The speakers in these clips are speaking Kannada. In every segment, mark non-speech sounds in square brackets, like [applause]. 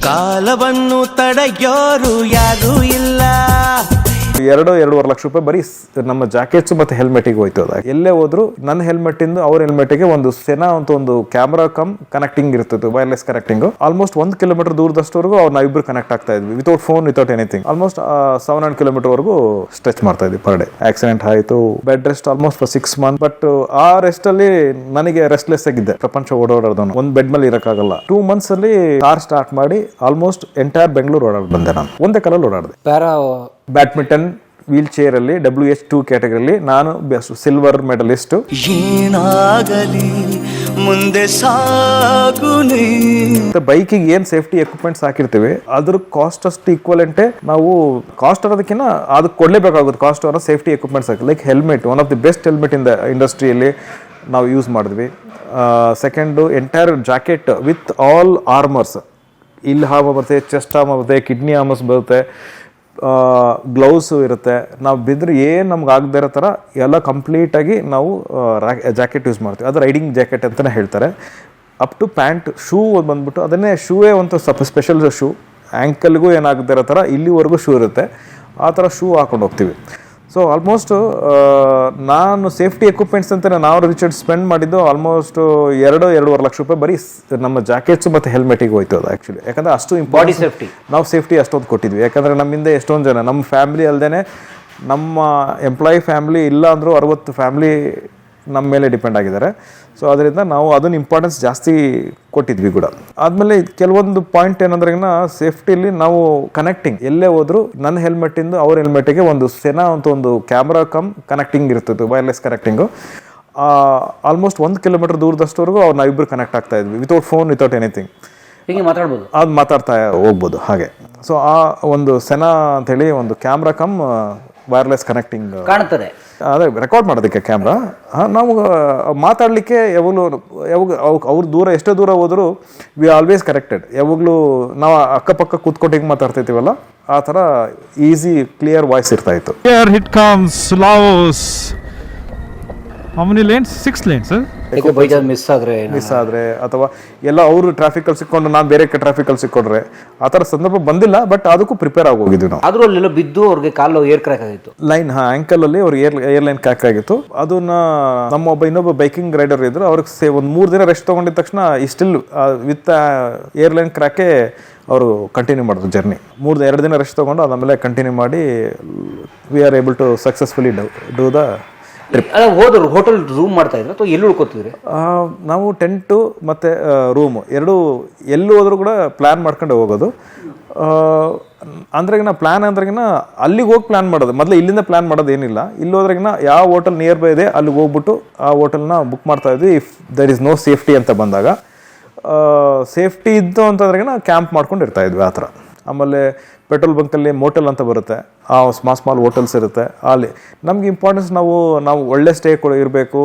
ಕಾಲವನ್ನು ತಡೆಯೋರು ಯಾರೂ ಇಲ್ಲ. ಎರಡು, ಎರಡೂವರೆ ಲಕ್ಷ ರೂಪಾಯಿ ಬರೀ ನಮ್ಮ ಜಾಕೆಟ್ಸ್ ಮತ್ತೆ ಹೆಲ್ಮೆಟಿಗೆ ಹೋಯ್ತು ಅದಾಗ. ಎಲ್ಲೇ ಹೋದ್ರು ನನ್ನ ಹೆಲ್ಮೆಟ್ ಇಂದ ಅವ್ರ ಹೆಲ್ಮೆಟ್ಗೆ ಒಂದು ಸೆನಾ ಅಂತ ಒಂದು ಕ್ಯಾಮ್ರಾ ಕಮ್ ಕನೆಕ್ಟಿಂಗ್ ಇರ್ತಿತ್ತು ವೈರ್ಲೆಸ್ ಕನೆಕ್ಟಿಂಗ್ ಆಲ್ಮೋಸ್ಟ್ ಒಂದು ಕಿಲೋಮೀಟರ್ ದೂರದಷ್ಟವರೆಗೂ ಅವ್ರು ನಾವಿಬ್ರು ಕನೆಕ್ಟ್ ಆಗ್ತಾ ಇದ್ವಿ without phone without anything almost seven hundred kilometre ವರೆಗೂ ಸ್ಟ್ರೆಚ್ ಮಾಡ್ತಾ ಇದ್ವಿ ಪರ್ ಡೇ ಆಕ್ಸಿಡೆಂಟ್ ಆಯಿತು bed rest almost for six month but ಆ ರೆಸ್ಟ್ ಅಲ್ಲಿ ನನಗೆ ರೆಸ್ಟ್ಲೆಸ್ ಆಗಿದ್ದೆ. ಪ್ರಪಂಚ ಓಡಾಡೋದು ಒಂದು ಬೆಡ್ ಮೇಲೆ ಇರೋಕ್ಕಾಗಲ್ಲ. ಟೂ ಮಂತ್ಸ್ ಅಲ್ಲಿ ಕಾರ್ ಸ್ಟಾರ್ಟ್ ಮಾಡಿ ಆಲ್ಮೋಸ್ಟ್ ಎಂಟೈರ್ ಬೆಂಗಳೂರು ಓಡಾಡ್ ಬಂದೆ ನಾನು. ಒಂದೇ ಕಲಲ್ಲಿ ಓಡಾಡಿದೆ. ಪ್ಯಾರಾ ಬ್ಯಾಡ್ಮಿಂಟನ್ ವೀಲ್ ಚೇರ್ ಅಲ್ಲಿ ಡಬ್ಲ್ಯೂ ಎಚ್ ಟೂ ಕ್ಯಾಟಗರಿಲಿ ನಾನು ಸಿಲ್ವರ್ ಮೆಡಲಿಸ್ಟ್ ಏನಾಗಲಿ ಮುಂದೆ ಬೈಕಿಗೆ ಏನ್ ಸೇಫ್ಟಿ ಎಕ್ವಿಪ್ಮೆಂಟ್ಸ್ ಹಾಕಿರ್ತೀವಿ ಅದ್ರ ಕಾಸ್ಟ್ ಅಷ್ಟು ಅಂತೇ ನಾವು ಕಾಸ್ಟ್ ಅನ್ನೋದಕ್ಕಿಂತ ಅದಕ್ಕೆ ಕೊಡ್ಲೇಬೇಕಾಗುತ್ತೆ. ಕಾಸ್ಟ್ ಅನ್ನೋ safety equipments hockey like helmet one of the best helmet in the ಇಂಡಸ್ಟ್ರಿಯಲ್ಲಿ ನಾವು ಯೂಸ್ ಮಾಡಿದ್ವಿ. Second entire jacket with all armours ಇಲ್ಲಿ ಹಾಮ ಬರುತ್ತೆ ಚೆಸ್ಟ್ ಹಾಮ ಬರುತ್ತೆ ಕಿಡ್ನಿ ಆರ್ಮರ್ಸ್ ಬರುತ್ತೆ. ಗ್ಲೌಸು ಇರುತ್ತೆ. ನಾವು ಬಿದ್ದರೆ ಏನು ನಮ್ಗೆ ಆಗದೆ ಇರೋ ಥರ ಎಲ್ಲ ಕಂಪ್ಲೀಟಾಗಿ ನಾವು ಜಾಕೆಟ್ ಯೂಸ್ ಮಾಡ್ತೀವಿ. ಅದು ರೈಡಿಂಗ್ ಜಾಕೆಟ್ ಅಂತಲೇ ಹೇಳ್ತಾರೆ. ಅಪ್ ಟು ಪ್ಯಾಂಟ್ ಶೂ ಬಂದ್ಬಿಟ್ಟು, ಅದನ್ನೇ ಶೂವೇ ಒಂದು ಸ್ವಲ್ಪ ಸ್ಪೆಷಲ್ ಶೂ ಆ್ಯಂಕಲ್ಗೂ ಏನಾಗದೇ ಇರೋ ಥರ ಇಲ್ಲಿವರೆಗೂ ಶೂ ಇರುತ್ತೆ. ಆ ಥರ ಶೂ ಹಾಕೊಂಡು ಹೋಗ್ತೀವಿ. ಸೊ ಆಲ್ಮೋಸ್ಟ್ ನಾನು ಸೇಫ್ಟಿ ಎಕ್ವಿಪ್ಮೆಂಟ್ಸ್ ಅಂತ ನಾವು ರಿಚರ್ಡ್ ಸ್ಪೆಂಡ್ ಮಾಡಿದ್ದು ಆಲ್ಮೋಸ್ಟ್ ಎರಡು ಎರಡೂವರೆ ಲಕ್ಷ ರೂಪಾಯಿ ಬರೀ ನಮ್ಮ ಜಾಕೆಟ್ಸ್ ಮತ್ತು ಹೆಲ್ಮೆಟಿಗೆ ಹೋಯ್ತು ಅದು ಆ್ಯಕ್ಚುಲಿ ಯಾಕಂದರೆ ಅಷ್ಟು ಇಂಪಾರ್ಟೆಂಟ್ ಸೇಫ್ಟಿ ನಾವು ಸೇಫ್ಟಿ ಅಷ್ಟೊಂದು ಕೊಟ್ಟಿದ್ವಿ. ಯಾಕಂದರೆ ನಮ್ಮಿಂದ ಎಷ್ಟೊಂದು ಜನ ನಮ್ಮ ಫ್ಯಾಮಿಲಿ ಅಲ್ಲದೆ ನಮ್ಮ ಎಂಪ್ಲಾಯಿ ಫ್ಯಾಮಿಲಿ ಇಲ್ಲ ಅಂದರೂ ಅರವತ್ತು ಫ್ಯಾಮಿಲಿ ನಮ್ಮ ಮೇಲೆ ಡಿಪೆಂಡ್ ಆಗಿದ್ದಾರೆ. ಸೊ ಅದರಿಂದ ನಾವು ಅದನ್ನ ಇಂಪಾರ್ಟೆನ್ಸ್ ಜಾಸ್ತಿ ಕೊಟ್ಟಿದ್ವಿ ಕೂಡ. ಆದಮೇಲೆ ಕೆಲವೊಂದು ಪಾಯಿಂಟ್ ಏನಂದ್ರೆ ಸೇಫ್ಟಿಲಿ ನಾವು ಕನೆಕ್ಟಿಂಗ್ ಎಲ್ಲೇ ಹೋದ್ರು ನನ್ನ ಹೆಲ್ಮೆಟ್ಟಿಂದ ಅವ್ರ ಹೆಲ್ಮೆಟ್ಗೆ ಒಂದು ಸೆನಾ ಅಂತ ಒಂದು ಕ್ಯಾಮ್ರಾ ಕಮ್ ಕನೆಕ್ಟಿಂಗ್ ಇರ್ತಿತ್ತು ವೈರ್ಲೆಸ್ ಕನೆಕ್ಟಿಂಗು ಆಲ್ಮೋಸ್ಟ್ ಒಂದು ಕಿಲೋಮೀಟರ್ ದೂರದಷ್ಟವರೆಗೂ ಅವ್ರು ನಾವಿಬ್ರು ಕನೆಕ್ಟ್ ಆಗ್ತಾ ಇದ್ವಿ ವಿತೌಟ್ ಫೋನ್ ವಿತೌಟ್ ಎನಿಥಿಂಗ್ ಹೀಗೆ ಮಾತಾಡ್ಬೋದು. ಅದು ಮಾತಾಡ್ತಾ ಹೋಗ್ಬೋದು ಹಾಗೆ. ಸೊ ಆ ಒಂದು ಸೆನಾ ಅಂತೇಳಿ ಒಂದು ಕ್ಯಾಮ್ರಾ ಕಮ್ ವೈರ್ಲೆಸ್ ಕನೆಕ್ಟಿಂಗ್ ಕಾಣ್ತದೆ. ಅದೇ ರೆಕಾರ್ಡ್ ಮಾಡೋದಕ್ಕೆ ಕ್ಯಾಮ್ರಾ ನಾವು ಮಾತಾಡಲಿಕ್ಕೆ ಯಾವಾಗಲೂ ಯಾವಾಗ ಅವ್- ಅವ್ರು ದೂರ ಎಷ್ಟೇ ದೂರ ಹೋದರೂ ವಿ ಆಲ್ವೇಸ್ ಕರೆಕ್ಟೆಡ್ ಯಾವಾಗಲೂ ನಾವು ಅಕ್ಕಪಕ್ಕ ಕೂತ್ಕೊಂಡು ಹಿಂಗೆ ಮಾತಾಡ್ತಿರ್ತೀವಲ್ಲ ಆ ಥರ ಈಸಿ ಕ್ಲಿಯರ್ ವಾಯ್ಸ್ ಇರ್ತಾ ಇತ್ತು. Here it lanes six How miss ಆದ್ರೆ ಮಿಸ್ ಆದರೆ ಅಥವಾ ಎಲ್ಲ ಅವರು ಟ್ರಾಫಿಕಲ್ಲಿ ಸಿಕ್ಕೊಂಡು ನಾನು ಬೇರೆ ಟ್ರಾಫಿಕಲ್ಲಿ ಸಿಕ್ಕೊಂಡ್ರೆ ಆ ಥರ ಸಂದರ್ಭ ಬಂದಿಲ್ಲ ಬಟ್ ಅದಕ್ಕೂ ಪ್ರಿಪೇರ್ ಆಗಿ ಹೋಗಿದ್ವಿ ನಾವು. ಆದ್ರೂ ಅಲ್ಲೆಲ್ಲ ಬಿದ್ದು ಅವ್ರಿಗೆ ಕಾಲು ಏರ್ ಕ್ರ್ಯಾಕ್ ಆಗಿತ್ತು. ಲೈನ್ ಹಾ ಆಂಕಲ್ ಅಲ್ಲಿ ಅವ್ರಿಗೆ ಏರ್ ಏರ್ಲೈನ್ ಕ್ಯಾಕ್ ಆಗಿತ್ತು. ಅದನ್ನ ನಮ್ಮ ಒಬ್ಬ ಇನ್ನೊಬ್ಬ ಬೈಕಿಂಗ್ ರೈಡರ್ ಇದ್ರು ಅವ್ರಿಗೆ ಸೇ ಒಂದು ಮೂರು ದಿನ ರೆಸ್ಟ್ ತಗೊಂಡಿದ ತಕ್ಷಣ ಇಷ್ಟಿಲ್ ಸ್ಟಿಲ್ ವಿತ್ ಏರ್ಲೈನ್ ಕ್ರ್ಯಾಕೆ ಅವರು ಕಂಟಿನ್ಯೂ ಮಾಡಿದ್ರು ಜರ್ನಿ ಮೂರು ಎರಡು ದಿನ ರೆಸ್ಟ್ ತಗೊಂಡು ಅದಾದಮೇಲೆ ಕಂಟಿನ್ಯೂ ಮಾಡಿ we are able to successfully do the trip ಅಲ್ಲ ಹೋದ್ರು ಹೋಟೆಲ್ ರೂಮ್ ಮಾಡ್ತಾ ಇದ್ರೆ ಅಥವಾ ಎಲ್ಲಿ ಉಳ್ಕೋತಿದ್ರಿ? ನಾವು ಟೆಂಟು ಮತ್ತು ರೂಮು ಎರಡು ಎಲ್ಲಿ ಹೋದರೂ ಕೂಡ ಪ್ಲ್ಯಾನ್ ಮಾಡ್ಕೊಂಡು ಹೋಗೋದು. ಅಂದ್ರೆಗಿನ ಪ್ಲ್ಯಾನ್ ಅಂದ್ರೆಗಿನ ಅಲ್ಲಿಗೆ ಹೋಗಿ ಪ್ಲ್ಯಾನ್ ಮಾಡೋದು. ಮೊದಲು ಇಲ್ಲಿಂದ ಪ್ಲ್ಯಾನ್ ಮಾಡೋದು ಏನಿಲ್ಲ. ಇಲ್ಲಿ ಹೋದ್ರೆಗಿನ ಯಾವ ಹೋಟೆಲ್ ನಿಯರ್ ಬೈ ಇದೆ ಅಲ್ಲಿಗೆ ಹೋಗ್ಬಿಟ್ಟು ಆ ಹೋಟೆಲ್ನ ಬುಕ್ ಮಾಡ್ತಾ ಇದ್ವಿ. If there is no safety ಅಂತ ಬಂದಾಗ. ಸೇಫ್ಟಿ ಇದ್ದು ಅಂತಂದ್ರೆಗಿನ ಕ್ಯಾಂಪ್ ಮಾಡ್ಕೊಂಡು ಇರ್ತಾ ಇದ್ವಿ ಆ ಥರ. ಆಮೇಲೆ ಪೆಟ್ರೋಲ್ ಬಂಕಲ್ಲಿ ಮೋಟೆಲ್ ಅಂತ ಬರುತ್ತೆ. ಸ್ಮಾಲ್ ಸ್ಮಾಲ್ ಹೋಟೆಲ್ಸ್ ಇರುತ್ತೆ. ಅಲ್ಲಿ ನಮ್ಗೆ ಇಂಪಾರ್ಟೆನ್ಸ್ ನಾವು ನಾವು ಒಳ್ಳೆ ಸ್ಟೇ ಕೂಡ ಇರಬೇಕು.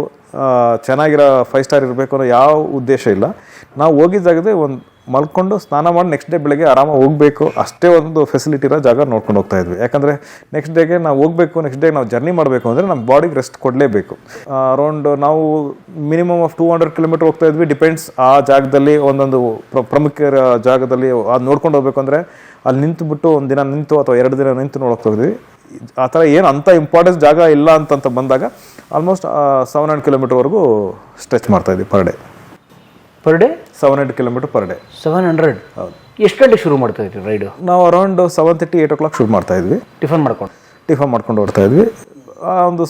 ಚೆನ್ನಾಗಿರೋ ಫೈವ್ ಸ್ಟಾರ್ ಇರಬೇಕು ಅನ್ನೋ ಯಾವ ಉದ್ದೇಶ ಇಲ್ಲ. ನಾವು ಹೋಗಿದ್ದಾಗದೆ ಒಂದು ಮಲ್ಕೊಂಡು ಸ್ನಾನ ಮಾಡಿ ನೆಕ್ಸ್ಟ್ ಡೇ ಬೆಳಗ್ಗೆ ಆರಾಮಾಗಿ ಹೋಗಬೇಕು. ಅಷ್ಟೇ ಒಂದು ಫೆಸಿಲಿಟಿ ಇರೋ ಜಾಗ ನೋಡ್ಕೊಂಡು ಹೋಗ್ತಾ ಇದ್ವಿ. ಯಾಕಂದರೆ ನೆಕ್ಸ್ಟ್ ಡೇಗೆ ನಾವು ಹೋಗಬೇಕು ನೆಕ್ಸ್ಟ್ ಡೇ ನಾವು ಜರ್ನಿ ಮಾಡಬೇಕು ಅಂದರೆ ನಮ್ಮ ಬಾಡಿಗೆ ರೆಸ್ಟ್ ಕೊಡಲೇಬೇಕು. ಅರೌಂಡ್ ನಾವು minimum of two hundred kilometer ಹೋಗ್ತಾ ಇದ್ವಿ. ಡಿಪೆಂಡ್ಸ್ ಆ ಜಾಗದಲ್ಲಿ, ಒಂದೊಂದು ಪ್ರ- ಪ್ರಮುಖ ಜಾಗದಲ್ಲಿ, ಅದು ನೋಡ್ಕೊಂಡು ಹೋಗ್ಬೇಕು ಅಂದರೆ ಅಲ್ಲಿ ನಿಂತುಬಿಟ್ಟು ಒಂದು ದಿನ ನಿಂತು ಅಥವಾ ಎರಡು ದಿನ ನಿಂತು ನೋಡೋಕೆ ಹೋಗಿದ್ವಿ ಆ ಥರ ಏನು ಅಂಥ ಇಂಪಾರ್ಟೆನ್ಸ್ ಜಾಗ ಇಲ್ಲ ಅಂತಂತ ಬಂದಾಗ ಆಲ್ಮೋಸ್ಟ್ ಸೆವೆನ್ ಹಂಡ್ರೆಡ್ ಕಿಲೋಮೀಟರ್ವರೆಗೂ ಸ್ಟ್ರೆಚ್ ಮಾಡ್ತಾ ಇದ್ದೀವಿ per day per day seven hundred kilometer per day seven hundred ಎಷ್ಟು ಗಂಟೆಗೆ ಶುರು ಮಾಡ್ತಾ ಇದ್ರಿ ರೈಡು ನಾವು around seven thirty eight o'clock ಶುರು ಮಾಡ್ತಾ ಇದ್ವಿ. ಟಿಫನ್ ಮಾಡ್ಕೊಂಡು? ಟಿಫನ್ ಮಾಡ್ಕೊಂಡು ಓಡ್ತಾ ಇದ್ವಿ. ಆ ಒಂದು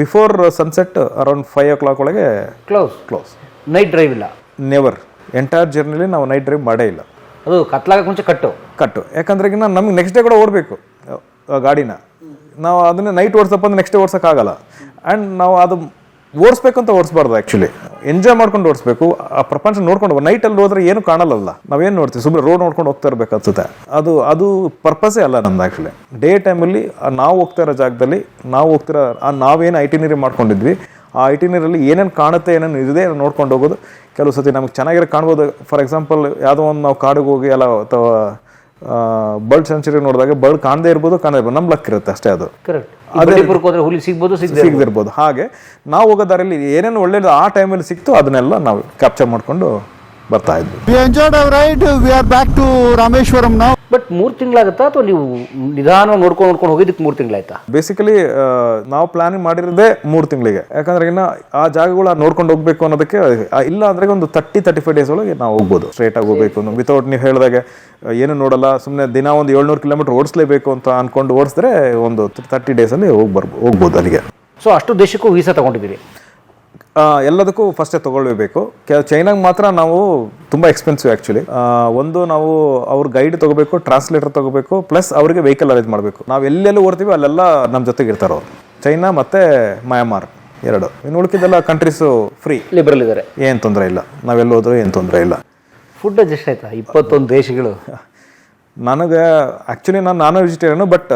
before sunset around five o'clock ಒಳಗೆ ಕ್ಲೋಸ್ ಕ್ಲೋಸ್ ನೈಟ್ ಡ್ರೈವ್ ಇಲ್ಲ? ನೆವರ್ ಎಂಟೈರ್ ಜರ್ನಿಲಿ ನಾವು ನೈಟ್ ಡ್ರೈವ್ ಮಾಡೇ ಇಲ್ಲ. ಅದು ಕತ್ಲಾಗಕ್ಕೆ ಮುಂಚೆ ಕಟ್ಟು? ಕಟ್ಟು. ಯಾಕಂದ್ರೆ ನಮ್ಗೆ ನೆಕ್ಸ್ಟ್ ಡೇ ಕೂಡ ಓಡಬೇಕು ಗಾಡಿನ. ನಾವು ಅದನ್ನೇ ನೈಟ್ ಓಡಿಸಪ್ಪ ಅಂದ್ರೆ ನೆಕ್ಸ್ಟ್ ಓಡ್ಸೋಕ್ಕಾಗಲ್ಲ ಆ್ಯಂಡ್ ನಾವು ಅದು ಓಡಿಸ್ಬೇಕಂತ ಓಡಿಸ್ಬಾರ್ದು ಆ್ಯಕ್ಚುಲಿ ಎಂಜಾಯ್ ಮಾಡ್ಕೊಂಡು ಓಡಿಸ್ಬೇಕು. ಆ ಪ್ರಪಂಚ ನೋಡ್ಕೊಂಡು ನೈಟಲ್ಲಿ ಹೋದ್ರೆ ಏನು ಕಾಣಲ್ಲ ನಾವೇನು ನೋಡ್ತೀವಿ? ಸುಮ್ಮನೆ ರೋಡ್ ನೋಡ್ಕೊಂಡು ಹೋಗ್ತಾ ಇರಬೇಕಾಗ್ತದೆ. ಅದು ಅದು ಪರ್ಪಸೇ ಅಲ್ಲ ನಮ್ದು ಆ್ಯಕ್ಚುಲಿ ಡೇ ಟೈಮಲ್ಲಿ ನಾವು ಹೋಗ್ತಾ ಇರೋ ಜಾಗದಲ್ಲಿ, ನಾವು ಹೋಗ್ತಿರೋ ಆ ನಾವೇನು ಐಟಿನರಿ ಮಾಡ್ಕೊಂಡಿದ್ವಿ, ಆ ಐಟಿನರಲ್ಲಿ ಏನೇನು ಕಾಣುತ್ತೆ, ಏನೇನು ಇದೆ ನೋಡ್ಕೊಂಡು ಹೋಗೋದು. ಕೆಲವು ಸತಿ ನಮಗೆ ಚೆನ್ನಾಗಿರೋ ಕಾಣ್ಬೋದು. ಫಾರ್ ಎಕ್ಸಾಂಪಲ್ ಯಾವುದೋ ಒಂದು ನಾವು ಕಾಡಿಗೆ ಹೋಗಿ, ಅಲ್ಲ, ಅಥವಾ ಬರ್ಡ್ ಸೆಂಚುರಿ ನೋಡಿದಾಗ ಬರ್ಡ್ ಕಾಣದೇ ಇರ್ಬೋದು ಕಾಣದೇ ಇರ್ಬೋದು. ನಮ್ಮ ಲಕ್ ಇರುತ್ತೆ ಅಷ್ಟೇ ಅದು. ಕರೆಕ್ಟ್ ಹೋದ್ರೆ ಹುಲಿ ಸಿಗ್ಬೋದು ಸಿಗದೆ ಸಿಗದಿರ್ಬೋದು. ಹಾಗೆ ನಾವು ಹೋಗೋ ದಾರಿಯಲ್ಲಿ ಏನೇನು ಒಳ್ಳೇದು ಆ ಟೈಮಲ್ಲಿ ಸಿಕ್ತು ಅದನ್ನೆಲ್ಲ ನಾವು ಕ್ಯಾಪ್ಚರ್ ಮಾಡಿಕೊಂಡು ಬರ್ತಾ ಇದ್ವಿ. We enjoyed our ride. We are back to Rameshwaram now. But ಮೂರು ತಿಂಗಳಾಗುತ್ತಾ ಅಥವಾ ನೀವು ನಿಧಾನವಾಗಿ ನೋಡ್ಕೊಂಡು ನೋಡ್ಕೊಂಡು ಹೋಗಿದ್ದಕ್ಕೆ ಮೂರು ತಿಂಗಳಾಯ್ತಾ? ಬೇಸಿಕಲಿ ನಾವು ಪ್ಲಾನಿಂಗ್ ಮಾಡಿರೋದೇ ಮೂರು ತಿಂಗಳಿಗೆ. ಯಾಕಂದ್ರೆ ಇನ್ನು ಆ ಜಾಗಗಳು ನೋಡ್ಕೊಂಡು ಹೋಗ್ಬೇಕು ಅನ್ನೋದಕ್ಕೆ ಆ, ಇಲ್ಲ ಅಂದ್ರೆ ಒಂದು ತರ್ಟಿ ತರ್ಟಿ ಫೈವ್ ಡೇಸ್ ಒಳಗೆ ನಾವು ಹೋಗ್ಬೋದು. ಸ್ಟ್ರೇಟ್ ಆಗಿ ಹೋಗ್ಬೇಕು ವಿತೌಟ್ ನೀವು ಹೇಳಿದಾಗ ಏನು ನೋಡಲ್ಲ ಸುಮ್ಮನೆ ದಿನ ಒಂದು ಏಳ್ನೂರು ಕಿಲೋಮೀಟರ್ ಓಡಿಸ್ಲೇಬೇಕು ಅಂತ ಅನ್ಕೊಂಡು ಓಡಿಸಿದ್ರೆ ಒಂದು ತರ್ಟಿ ಡೇಸಲ್ಲಿ ಹೋಗಿ ಬರ್ಬೋ ಹೋಗ್ಬೋದು ಅಲ್ಲಿಗೆ. ಸೊ ಅಷ್ಟು ದೇಶಕ್ಕೂ ವೀಸಾ ತಗೊಂಡಿದ್ದೀರಿ. ಎಲ್ಲದಕ್ಕೂ ಫಸ್ಟೇ ತೊಗೊಳ್ಬೇಕು. ಕೆ ಚೈನಾಗೆ ಮಾತ್ರ ನಾವು ತುಂಬ ಎಕ್ಸ್ಪೆನ್ಸಿವ್ ಆ್ಯಕ್ಚುಲಿ ಒಂದು ನಾವು ಅವ್ರ ಗೈಡ್ ತೊಗೋಬೇಕು ಟ್ರಾನ್ಸ್ಲೇಟರ್ ತೊಗೋಬೇಕು ಪ್ಲಸ್ ಅವರಿಗೆ ವೆಹಿಕಲ್ ಅರೇಂಜ್ ಮಾಡಬೇಕು. ನಾವು ಎಲ್ಲೆಲ್ಲಿ ಓಡ್ತೀವಿ ಅಲ್ಲೆಲ್ಲ ನಮ್ಮ ಜೊತೆಗೆ ಇರ್ತಾರೆ ಅವರು. ಚೈನಾ ಮತ್ತು ಮಯಮಾರ್ ಎರಡು. ಇನ್ನು ಉಳ್ಕಿದ್ದೆಲ್ಲ ಕಂಟ್ರೀಸು ಫ್ರೀ ಲಿಬರಲ್ ಇದ್ದಾರೆ ಏನು ತೊಂದರೆ ಇಲ್ಲ. ನಾವೆಲ್ಲ ಹೋದ್ರೂ ಏನು ತೊಂದರೆ ಇಲ್ಲ. ಫುಡ್ ಅಡ್ಜಸ್ಟ್ ಆಯ್ತಾ? ಇಪ್ಪತ್ತೊಂದು ದೇಶಗಳು. ನನಗೆ ಆ್ಯಕ್ಚುಲಿ ನಾನು non vegetarian but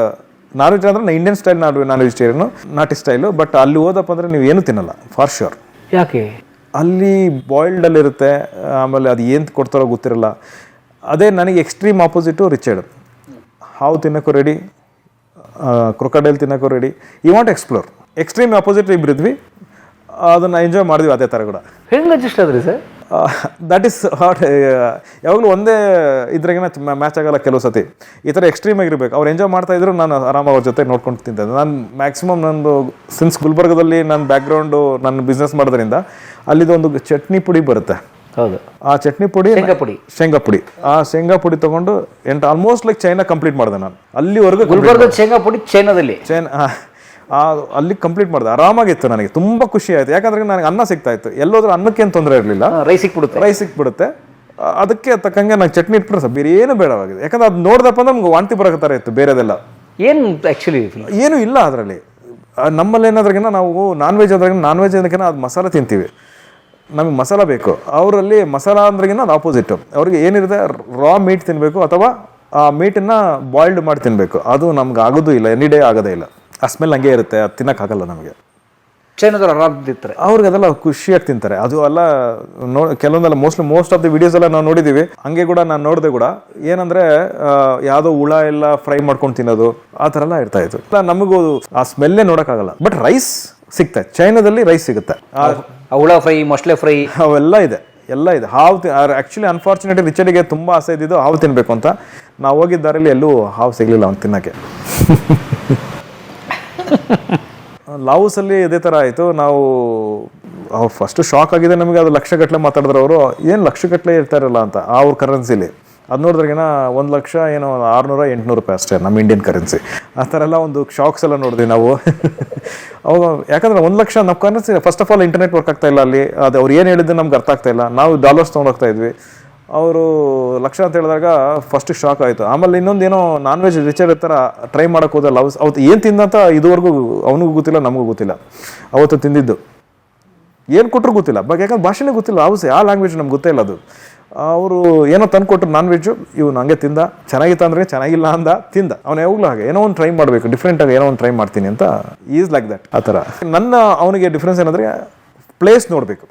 non veg ಅಂದರೆ Indian style non non vegetarian ನಾಟಿ ಸ್ಟೈಲು ಬಟ್ ಅಲ್ಲಿ ಹೋದಪ್ಪ ಅಂದ್ರೆ ನೀವು ಏನು ತಿನ್ನಲ್ಲ ಫಾರ್ ಶ್ಯೂರ್ ಯಾಕೆ? ಅಲ್ಲಿ ಬಾಯ್ಲ್ಡಲ್ಲಿ ಇರುತ್ತೆ ಆಮೇಲೆ ಅದು ಏನು ಕೊಡ್ತಾರೋ ಗೊತ್ತಿರಲ್ಲ. ಅದೇ ನನಗೆ ಎಕ್ಸ್ಟ್ರೀಮ್ ಆಪೋಸಿಟು ರಿಚರ್ಡ್ ಹಾವು ತಿನ್ನೋಕ್ಕೂ ready crocodile ತಿನ್ನೋಕ್ಕೂ ready you want explore extreme opposite ಇಬ್ಬರಿದ್ವಿ ಅದನ್ನು ಎಂಜಾಯ್ ಮಾಡಿದ್ವಿ ಅದೇ ಥರ ಕೂಡ. ಹೆಂಗೆ ಅಡ್ಜಸ್ಟ್ ಆದ್ರಿ ಸರ್? ದಟ್ ಈಸ್ ಹಾಟ್ ಯಾವಾಗಲೂ ಒಂದೇ ಇದ್ರಾಗಿನ ಮ್ಯಾಚ್ ಆಗಲ್ಲ ಕೆಲವು ಸತಿ. ಈ ಥರ ಎಕ್ಸ್ಟ್ರೀಮ್ ಆಗಿರ್ಬೇಕು. ಅವ್ರು ಎಂಜಾಯ್ ಮಾಡ್ತಾ ಇದ್ರು ನಾನು ಆರಾಮಾಗಿ ಅವ್ರ ಜೊತೆ ನೋಡ್ಕೊಂಡು ತಿಂತಿದ್ದೆ. ನಾನು ಮ್ಯಾಕ್ಸಿಮಮ್ ನಂದು ಸಿನ್ಸ್ ಗುಲ್ಬರ್ಗದಲ್ಲಿ ನನ್ನ ಬ್ಯಾಕ್ಗ್ರೌಂಡು ನನ್ನ ಬಿಸ್ನೆಸ್ ಮಾಡೋದ್ರಿಂದ ಅಲ್ಲಿದು ಒಂದು ಚಟ್ನಿ ಪುಡಿ ಬರುತ್ತೆ. ಹೌದು. ಆ ಚಟ್ನಿ ಪುಡಿ ಶೇಂಗಾ ಪುಡಿ. ಶೇಂಗಾ ಪುಡಿ. ಆ ಶೇಂಗಾ ಪುಡಿ ತಗೊಂಡು ಎಂಟು ಆಲ್ಮೋಸ್ಟ್ ಲೈಕ್ ಚೈನಾ ಕಂಪ್ಲೀಟ್ ಮಾಡಿದೆ ನಾನು. ಅಲ್ಲಿವರೆಗೂ ಗುಲ್ಬರ್ಗದ ಶೇಂಗಾ ಪುಡಿ ಚೈನಾದಲ್ಲಿ ಚೈನ್ ಆ ಅಲ್ಲಿ ಕಂಪ್ಲೀಟ್ ಮಾಡಿದೆ. ಆರಾಮಾಗಿತ್ತು ನನಗೆ. ತುಂಬ ಖುಷಿ ಆಯಿತು. ಯಾಕಂದ್ರೆ ನನಗೆ ಅನ್ನ ಸಿಗ್ತಾ ಇತ್ತು ಎಲ್ಲೋದ್ರೂ ಅನ್ನಕ್ಕೇನು ತೊಂದರೆ ಇರಲಿಲ್ಲ. ರೈಸ್ ಸಿಕ್ಬಿಡುತ್ತೆ. ರೈಸ್ ಸಿಕ್ಬಿಡುತ್ತೆ. ಅದಕ್ಕೆ ತಕ್ಕಂಗೆ ನಾನು ಚಟ್ನಿ ಇಟ್ಬಿಟ್ರೆ ಸರ್ ಬೇರೆ ಏನು ಬೇಡವಾಗಿದೆ. ಯಾಕಂದ್ರೆ ಅದು ನೋಡ್ದಪ್ಪ ಅಂದ್ರೆ ನಮ್ಗೆ ವಾಂತಿ ಬರೋ ಥರ ಇತ್ತು ಬೇರೆದೆಲ್ಲ. ಏನು ಆ್ಯಕ್ಚುಲಿ ಏನೂ ಇಲ್ಲ ಅದರಲ್ಲಿ. ನಮ್ಮಲ್ಲಿ ಏನಾದ್ರಗಿನ ನಾವು ನಾನ್ ವೆಜ್ ಅದ್ರಗಿನ ನಾನ್ ವೆಜ್ ಅದಕ್ಕಿಂತ ಅದು ಮಸಾಲೆ ತಿಂತೀವಿ. ನಮಗೆ ಮಸಾಲ ಬೇಕು. ಅವರಲ್ಲಿ ಮಸಾಲ ಅಂದ್ರಗಿನ ಅದು ಆಪೋಸಿಟ್ಟು ಅವ್ರಿಗೆ ಏನಿರುತ್ತೆ? ರಾ ಮೀಟ್ ತಿನ್ನಬೇಕು ಅಥವಾ ಆ ಮೀಟನ್ನು ಬಾಯ್ಲ್ಡ್ ಮಾಡಿ ತಿನ್ನಬೇಕು ಅದು ನಮ್ಗೆ ಆಗೋದು ಇಲ್ಲ. ಎನಿ ಡೇ ಆಗೋದೇ ಇಲ್ಲ. ಆ ಸ್ಮೆಲ್ ಹಂಗೆ ಇರುತ್ತೆ ಅದು ತಿನ್ನೋಕ್ಕಾಗಲ್ಲ ನಮಗೆ. ಚೈನಾದವ್ರು ಆರಾಮ್ ತಿಂತಾರೆ. ಅವ್ರಿಗೆ ಅದೆಲ್ಲ ಖುಷಿಯಾಗಿ ತಿಂತಾರೆ. ಅದು ಎಲ್ಲ ನೋ ಕೆಲವೊಂದೆಲ್ಲ mostly most of the videos ಎಲ್ಲ ನಾವು ನೋಡಿದ್ದೀವಿ ಹಂಗೆ ಕೂಡ ನಾನು ನೋಡಿದೆ ಕೂಡ ಏನಂದ್ರೆ ಯಾವುದೋ ಹುಳ ಎಲ್ಲ ಫ್ರೈ ಮಾಡ್ಕೊಂಡು ತಿನ್ನೋದು ಆ ಥರ ಎಲ್ಲ ಇರ್ತಾ ಇತ್ತು. ನಮಗೂ ಆ ಸ್ಮೆಲ್ಲೇ ನೋಡೋಕ್ಕಾಗಲ್ಲ ಬಟ್ ರೈಸ್ ಸಿಗ್ತದೆ ಚೈನಾದಲ್ಲಿ ರೈಸ್ ಸಿಗುತ್ತೆ. ಹುಳ ಫ್ರೈ ಮೊಸಳೆ ಫ್ರೈ ಅವೆಲ್ಲ ಇದೆ. ಎಲ್ಲ ಇದೆ. ಹಾವು ಆ್ಯಕ್ಚುಲಿ ಅನ್ಫಾರ್ಚುನೇಟ್ಲಿ ರಿಚರ್ಡಿಗೆ ತುಂಬ ಆಸೆ ಇದ್ದಿದ್ದು ಹಾವು ತಿನ್ನಬೇಕು ಅಂತ. ನಾವು ಹೋಗಿದ್ದಾರಲ್ಲಿ ಎಲ್ಲೂ ಹಾವು ಸಿಗಲಿಲ್ಲ ಅವ್ನು ತಿನ್ನೋಕ್ಕೆ. [laughs] [laughs] ಲಾವುಸಲ್ಲಿ ಇದೇ ಥರ ಆಯಿತು. ನಾವು ಫಸ್ಟು ಶಾಕ್ ಆಗಿದೆ ನಮಗೆ. ಅದು ಲಕ್ಷಗಟ್ಟಲೆ ಮಾತಾಡಿದ್ರು ಅವರು. ಏನು ಲಕ್ಷಗಟ್ಟಲೆ ಇರ್ತಾರಲ್ಲ ಅಂತ, ಆ ಅವ್ರ ಕರೆನ್ಸಿಲಿ ಅದು ನೋಡಿದ್ರಿಗಿನ ಒಂದು ಲಕ್ಷ, ಏನೋ ಆರುನೂರ, ಎಂಟುನೂರು ರೂಪಾಯಿ ಅಷ್ಟೇ, ನಮ್ಮ ಇಂಡಿಯನ್ ಕರೆನ್ಸಿ ಆ ಥರ ಎಲ್ಲ ಒಂದು ಶಾಕ್ಸ್ ಎಲ್ಲ ನೋಡಿದ್ವಿ ನಾವು. [laughs] ಅವಾಗ ಯಾಕಂದ್ರೆ ಒಂದು ಲಕ್ಷ ನಮ್ಮ currency first of all internet work ಆಗ್ತಾ ಇಲ್ಲ ಅಲ್ಲಿ. ಅದು ಅವ್ರು ಏನು ಹೇಳಿದ್ದು ನಮ್ಗೆ ಅರ್ಥ ಆಗ್ತಾ ಇಲ್ಲ. ನಾವು ಡಾಲರ್ಸ್ ತೊಗೊಂಡೋಗ್ತಾ ಇದ್ವಿ. ಅವರು ಲಕ್ಷ ಅಂತ ಹೇಳಿದಾಗ ಫಸ್ಟ್ ಶಾಕ್ ಆಯಿತು. ಆಮೇಲೆ ಇನ್ನೊಂದು ಏನೋ ನಾನ್ ವೆಜ್ ರಿಚರ್ ಥರ ಟ್ರೈ ಮಾಡೋಕೆ ಹೋದಲ್ಲ ಲವ್ಸ್ ಅವತ್ತು ಏನು ತಿಂದಂತ ಇದುವರೆಗೂ ಅವನಿಗೂ ಗೊತ್ತಿಲ್ಲ, ನಮಗೂ ಗೊತ್ತಿಲ್ಲ. ಅವತ್ತು ತಿಂದಿದ್ದು. ಏನು ಕೊಟ್ಟರು ಗೊತ್ತಿಲ್ಲ. ಬಟ್ ಯಾಕಂದ್ರೆ ಭಾಷೆನೇ ಗೊತ್ತಿಲ್ಲ ಹೌಸ್ ಆ ಲ್ಯಾಂಗ್ವೇಜ್ ನಮ್ಗೆ ಗೊತ್ತೇ ಇಲ್ಲ ಅದು. ಅವರು ಏನೋ ತಂದು ಕೊಟ್ಟರು ನಾನ್ ವೆಜ್ಜು ಇವನು ಹಂಗೆ ತಿಂದ, ಚೆನ್ನಾಗಿತ್ತು ಅಂದ್ರೆ ಚೆನ್ನಾಗಿಲ್ಲ ಅಂದ, ತಿಂದ. ಅವ್ನು ಯಾವಾಗಲೂ ಹಾಗೆ. ಏನೋ ಒಂದು ಟ್ರೈ ಮಾಡಬೇಕು ಡಿಫ್ರೆಂಟಾಗಿ ಏನೋ ಒಂದು ಟ್ರೈ ಮಾಡ್ತೀನಿ ಅಂತ ಈಸ್ ಲೈಕ್ ದಟ್ ಆ ಥರ. ನನ್ನ ಅವನಿಗೆ ಡಿಫ್ರೆನ್ಸ್ ಏನಂದರೆ ಪ್ಲೇಸ್ ನೋಡಬೇಕು.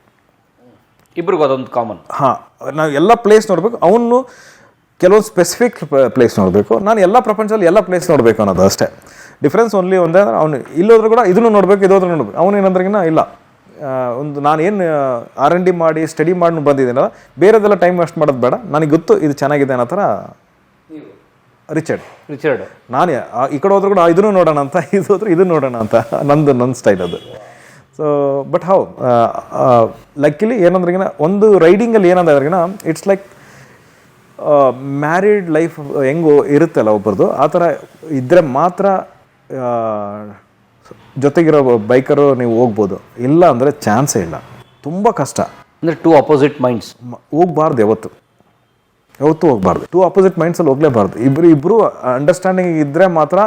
ಇಬ್ರಿಗೂ ಅದೊಂದು ಕಾಮನ್ ಹಾಂ ನಾವು ಎಲ್ಲ ಪ್ಲೇಸ್ ನೋಡಬೇಕು. ಅವನು ಕೆಲವೊಂದು ಸ್ಪೆಸಿಫಿಕ್ ಪ್ಲೇಸ್ ನೋಡಬೇಕು. ನಾನು ಎಲ್ಲ ಪ್ರಪಂಚದಲ್ಲಿ ಎಲ್ಲ ಪ್ಲೇಸ್ ನೋಡಬೇಕು ಅನ್ನೋದು ಅಷ್ಟೇ. ಡಿಫ್ರೆನ್ಸ್ ಓನ್ಲಿ ಒಂದೇ ಅಂದರೆ ಅವನು ಇಲ್ಲೋದ್ರೂ ಕೂಡ ಇದನ್ನು ನೋಡಬೇಕು ಇದೋದ್ರೂ ನೋಡಬೇಕು. ಅವನು ಏನಂದ್ರಿಗಿನ ಇಲ್ಲ. ಒಂದು ನಾನು ಏನು ಆರ್ ಎನ್ ಡಿ ಮಾಡಿ ಸ್ಟಡಿ ಮಾಡಿ ಬಂದಿದ್ದೀನಲ್ಲ ಬೇರೆದೆಲ್ಲ ಟೈಮ್ ವೇಸ್ಟ್ ಮಾಡೋದು ಬೇಡ. ನನಗೆ ಗೊತ್ತು ಇದು ಚೆನ್ನಾಗಿದೆ ಅನ್ನೋ ಥರ ರಿಚರ್ಡ್ ರಿಚರ್ಡ್ ನಾನು ಈ ಕಡೆ ಹೋದ್ರೂ ಕೂಡ ಇದನ್ನು ನೋಡೋಣ ಅಂತ ಇದು ಹೋದ್ರೆ ಇದನ್ನು ನೋಡೋಣ ಅಂತ. ನಂದು ನನ್ನ ಸ್ಟೈಲ್ ಅದು. ಸೊ ಬಟ್ ಹೌ ಲಕ್ಕಿಲಿ ಏನಂದ್ರಿಗಿನ ಒಂದು ರೈಡಿಂಗಲ್ಲಿ ಏನಂದ್ರಿಗಿನ ಇಟ್ಸ್ ಲೈಕ್ ಮ್ಯಾರಿಡ್ ಲೈಫ್ ಹೆಂಗು ಇರುತ್ತಲ್ಲ ಒಬ್ಬರದು ಆ ಥರ ಇದ್ದರೆ ಮಾತ್ರ ಜೊತೆಗಿರೋ ಬೈಕರು ನೀವು ಹೋಗ್ಬೋದು. ಇಲ್ಲ ಅಂದರೆ ಚಾನ್ಸೇ ಇಲ್ಲ. ತುಂಬ ಕಷ್ಟ. ಅಂದರೆ ಟೂ ಅಪೋಸಿಟ್ ಮೈಂಡ್ಸ್ ಹೋಗ್ಬಾರ್ದು ಯಾವತ್ತು. ಯಾವತ್ತೂ ಹೋಗ್ಬಾರ್ದು. ಟೂ ಅಪೋಸಿಟ್ ಮೈಂಡ್ಸಲ್ಲಿ ಹೋಗಲೇಬಾರ್ದು. ಇಬ್ಬರು ಇಬ್ಬರು ಅಂಡರ್ಸ್ಟ್ಯಾಂಡಿಂಗ್ ಇದ್ದರೆ ಮಾತ್ರ